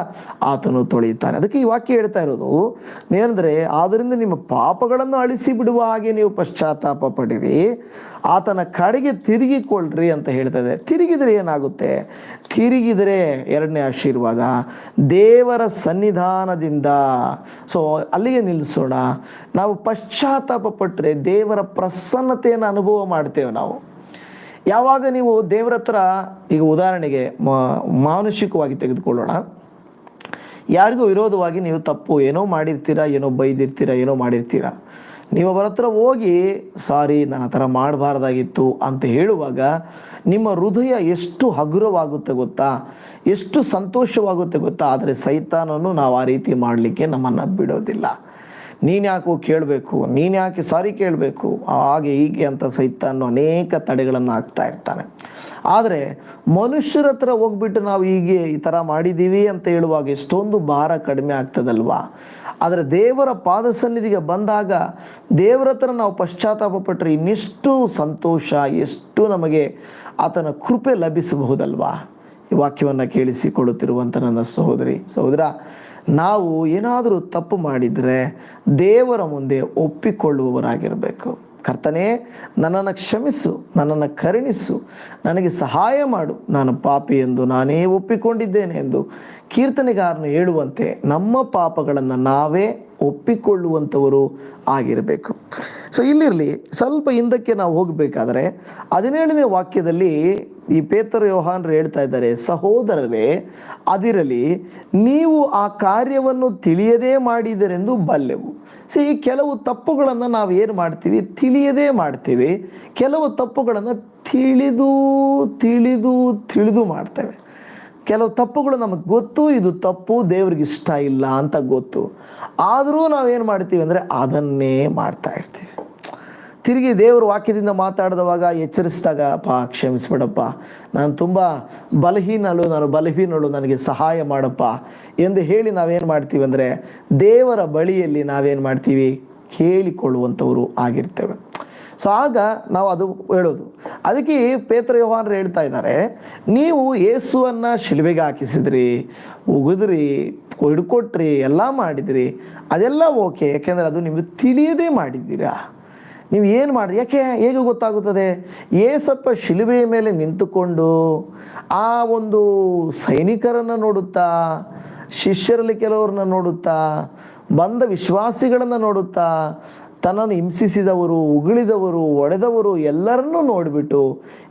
ಆತನು ತೊಳೆಯುತ್ತಾನೆ ಅದಕ್ಕೆ ಈ ವಾಕ್ಯ ಹೇಳ್ತಾ ಇರೋದು ಏನಂದರೆ ಆದ್ದರಿಂದ ನಿಮ್ಮ ಪಾಪಗಳನ್ನು ಅಳಿಸಿ ಬಿಡುವ ಹಾಗೆ ನೀವು ಪಶ್ಚಾತ್ತಾಪ ಪಡಿರಿ ಆತನ ಕಡೆಗೆ ತಿರುಗಿಕೊಳ್ಳ್ರಿ ಅಂತ ಹೇಳ್ತದೆ. ತಿರುಗಿದರೆ ಏನಾಗುತ್ತೆ? ತಿರುಗಿದರೆ ಎರಡನೇ ಆಶೀರ್ವಾದ. ದೇವರ ಸನ್ನಿಧಾನದಿಂದ. ಸೊ ಅಲ್ಲಿಗೆ ನಿಲ್ಲಿಸೋಣ ನಾವು ಪಶ್ಚಾತ್ತಾಪ ಪಟ್ಟರೆ ದೇವರ ಪ್ರಸನ್ನತೆಯನ್ನು ಅನುಭವ ಮಾಡ್ತೇವೆ ನಾವು. ಯಾವಾಗ ನೀವು ದೇವರ ಹತ್ರ, ಈಗ ಉದಾಹರಣೆಗೆ ಮಾನಸಿಕವಾಗಿ ತೆಗೆದುಕೊಳ್ಳೋಣ. ಯಾರಿಗೂ ವಿರೋಧವಾಗಿ ನೀವು ತಪ್ಪು ಏನೋ ಮಾಡಿರ್ತೀರಾ, ಏನೋ ಬೈದಿರ್ತೀರಾ, ಏನೋ ಮಾಡಿರ್ತೀರಾ. ನೀವು ಅವರ ಹತ್ರ ಹೋಗಿ, ಸಾರಿ ನಾನು ಆ ಥರ ಮಾಡಬಾರ್ದಾಗಿತ್ತು ಅಂತ ಹೇಳುವಾಗ ನಿಮ್ಮ ಹೃದಯ ಎಷ್ಟು ಹಗುರವಾಗುತ್ತೆ ಗೊತ್ತಾ? ಎಷ್ಟು ಸಂತೋಷವಾಗುತ್ತೆ ಗೊತ್ತಾ? ಆದರೆ ಸೈತಾನನ್ನು ನಾವು ಆ ರೀತಿ ಮಾಡಲಿಕ್ಕೆ ನಮ್ಮನ್ನು ಬಿಡೋದಿಲ್ಲ. ನೀನು ಕೇಳಬೇಕು ನೀನು ಯಾಕೆ ಸಾರಿ ಕೇಳಬೇಕು ಹಾಗೆ ಹೀಗೆ ಅಂತ ಸಹಿತ ಅನ್ನೋ ಅನೇಕ ತಡೆಗಳನ್ನು ಹಾಕ್ತಾ ಇರ್ತಾನೆ. ಆದರೆ ಮನುಷ್ಯರ ಹತ್ರ ಹೋಗ್ಬಿಟ್ಟು ನಾವು ಹೀಗೆ ಈ ಥರ ಮಾಡಿದ್ದೀವಿ ಅಂತ ಹೇಳುವಾಗ ಎಷ್ಟೊಂದು ಭಾರ ಕಡಿಮೆ ಆಗ್ತದಲ್ವಾ? ಆದರೆ ದೇವರ ಪಾದ ಸನ್ನಿಧಿಗೆ ಬಂದಾಗ ದೇವರ ಹತ್ರ ನಾವು ಪಶ್ಚಾತ್ತಾಪ ಪಟ್ಟರೆ ಇನ್ನೆಷ್ಟು ಸಂತೋಷ, ಎಷ್ಟು ನಮಗೆ ಆತನ ಕೃಪೆ ಲಭಿಸಬಹುದಲ್ವಾ? ಈ ವಾಕ್ಯವನ್ನು ಕೇಳಿಸಿಕೊಳ್ಳುತ್ತಿರುವಂಥ ನನ್ನ ಸಹೋದರಿ, ಸಹೋದರ ನಾವು ಏನಾದರೂ ತಪ್ಪು ಮಾಡಿದರೆ ದೇವರ ಮುಂದೆ ಒಪ್ಪಿಕೊಳ್ಳುವವರಾಗಿರಬೇಕು. ಕರ್ತನೇ, ನನ್ನನ್ನು ಕ್ಷಮಿಸು, ನನ್ನನ್ನು ಕರುಣಿಸು, ನನಗೆ ಸಹಾಯ ಮಾಡು. ನಾನು ಪಾಪಿ ಎಂದು ನಾನೇ ಒಪ್ಪಿಕೊಂಡಿದ್ದೇನೆ ಎಂದು ಕೀರ್ತನೆಗಾರನು ಹೇಳುವಂತೆ ನಮ್ಮ ಪಾಪಗಳನ್ನು ನಾವೇ ಒಪ್ಪಿಕೊಳ್ಳುವಂಥವರು ಆಗಿರಬೇಕು. ಸೊ ಇಲ್ಲಿರಲಿ ಸ್ವಲ್ಪ ಹಿಂದಕ್ಕೆ ನಾವು ಹೋಗಬೇಕಾದ್ರೆ ಹದಿನೇಳನೇ ವಾಕ್ಯದಲ್ಲಿ ಈ ಪೇತರ ಯೋಹಾನ್ರು ಹೇಳ್ತಾ ಇದ್ದಾರೆ, ಸಹೋದರರೇ, ಅದಿರಲಿ, ನೀವು ಆ ಕಾರ್ಯವನ್ನು ತಿಳಿಯದೇ ಮಾಡಿದರೆಂದು ಬಲ್ಲೆವು. ಸಿ ಕೆಲವು ತಪ್ಪುಗಳನ್ನು ನಾವು ಏನು ಮಾಡ್ತೀವಿ? ತಿಳಿಯದೇ ಮಾಡ್ತೀವಿ. ಕೆಲವು ತಪ್ಪುಗಳನ್ನು ತಿಳಿದು ತಿಳಿದು ತಿಳಿದು ಮಾಡ್ತೇವೆ. ಕೆಲವು ತಪ್ಪುಗಳು ನಮಗೆ ಗೊತ್ತು, ಇದು ತಪ್ಪು, ದೇವ್ರಿಗೆ ಇಷ್ಟ ಇಲ್ಲ ಅಂತ ಗೊತ್ತು. ಆದರೂ ನಾವೇನು ಮಾಡ್ತೀವಿ ಅಂದರೆ ಅದನ್ನೇ ಮಾಡ್ತಾ ಇರ್ತೀವಿ. ತಿರುಗಿ ದೇವರು ವಾಕ್ಯದಿಂದ ಮಾತಾಡಿದವಾಗ ಎಚ್ಚರಿಸಿದಾಗ, ಅಪ್ಪ, ಕ್ಷಮಿಸ್ಬಿಡಪ್ಪ. ನಾನು ತುಂಬ ಬಲಹೀನಳು, ನಾನು ಬಲಹೀನಳು, ನನಗೆ ಸಹಾಯ ಮಾಡಪ್ಪ. ಎಂದು ಹೇಳಿ ನಾವೇನು ಮಾಡ್ತೀವಿ ಅಂದರೆ, ದೇವರ ಬಳಿಯಲ್ಲಿ ನಾವೇನು ಮಾಡ್ತೀವಿ? ಕೇಳಿಕೊಳ್ಳುವಂಥವರು ಆಗಿರ್ತೇವೆ. ಸೊ ಆಗ ನಾವು ಅದು ಹೇಳೋದು. ಅದಕ್ಕೆ ಪೇತ್ರ ಯೋಹಾನ್ರು ಹೇಳ್ತಾ ಇದ್ದಾರೆ, ನೀವು ಯೇಸುವನ್ನು ಶಿಲುಬೆಗೆ ಹಾಕಿಸಿದ್ರಿ, ಉಗಿದ್ರಿ, ಹಿಡ್ಕೊಟ್ರಿ, ಎಲ್ಲ ಮಾಡಿದಿರಿ, ಅದೆಲ್ಲ ಓಕೆ ಯಾಕೆಂದರೆ ಅದು ನಿಮಗೆ ತಿಳಿಯದೇ ಮಾಡಿದ್ದೀರಾ? ನೀವು ಏನು ಮಾಡಿ ಯಾಕೆ? ಹೇಗೆ ಗೊತ್ತಾಗುತ್ತದೆ? ಏಸಪ್ಪ ಶಿಲುಬೆಯ ಮೇಲೆ ನಿಂತುಕೊಂಡು ಆ ಒಂದು ಸೈನಿಕರನ್ನು ನೋಡುತ್ತಾ, ಶಿಷ್ಯರಲ್ಲಿ ಕೆಲವರನ್ನ ನೋಡುತ್ತಾ, ಬಂದ ವಿಶ್ವಾಸಿಗಳನ್ನು ನೋಡುತ್ತಾ ತನ್ನನ್ನು ಹಿಂಸಿಸಿದವರು, ಉಗುಳಿದವರು, ಒಡೆದವರು ಎಲ್ಲರನ್ನೂ ನೋಡಿಬಿಟ್ಟು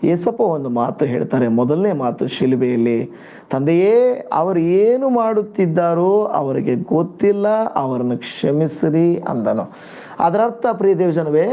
ಏಸಪ್ಪ ಒಂದು ಮಾತು ಹೇಳ್ತಾರೆ. ಮೊದಲನೇ ಮಾತು ಶಿಲುಬೆಯಲ್ಲಿ, ತಂದೆಯೇ, ಅವರು ಏನು ಮಾಡುತ್ತಿದ್ದಾರೋ ಅವರಿಗೆ ಗೊತ್ತಿಲ್ಲ, ಅವರನ್ನು ಕ್ಷಮಿಸಿರಿ ಅಂದನು. ಅದರರ್ಥ ಪ್ರಿಯ ದೇವಜನವೇ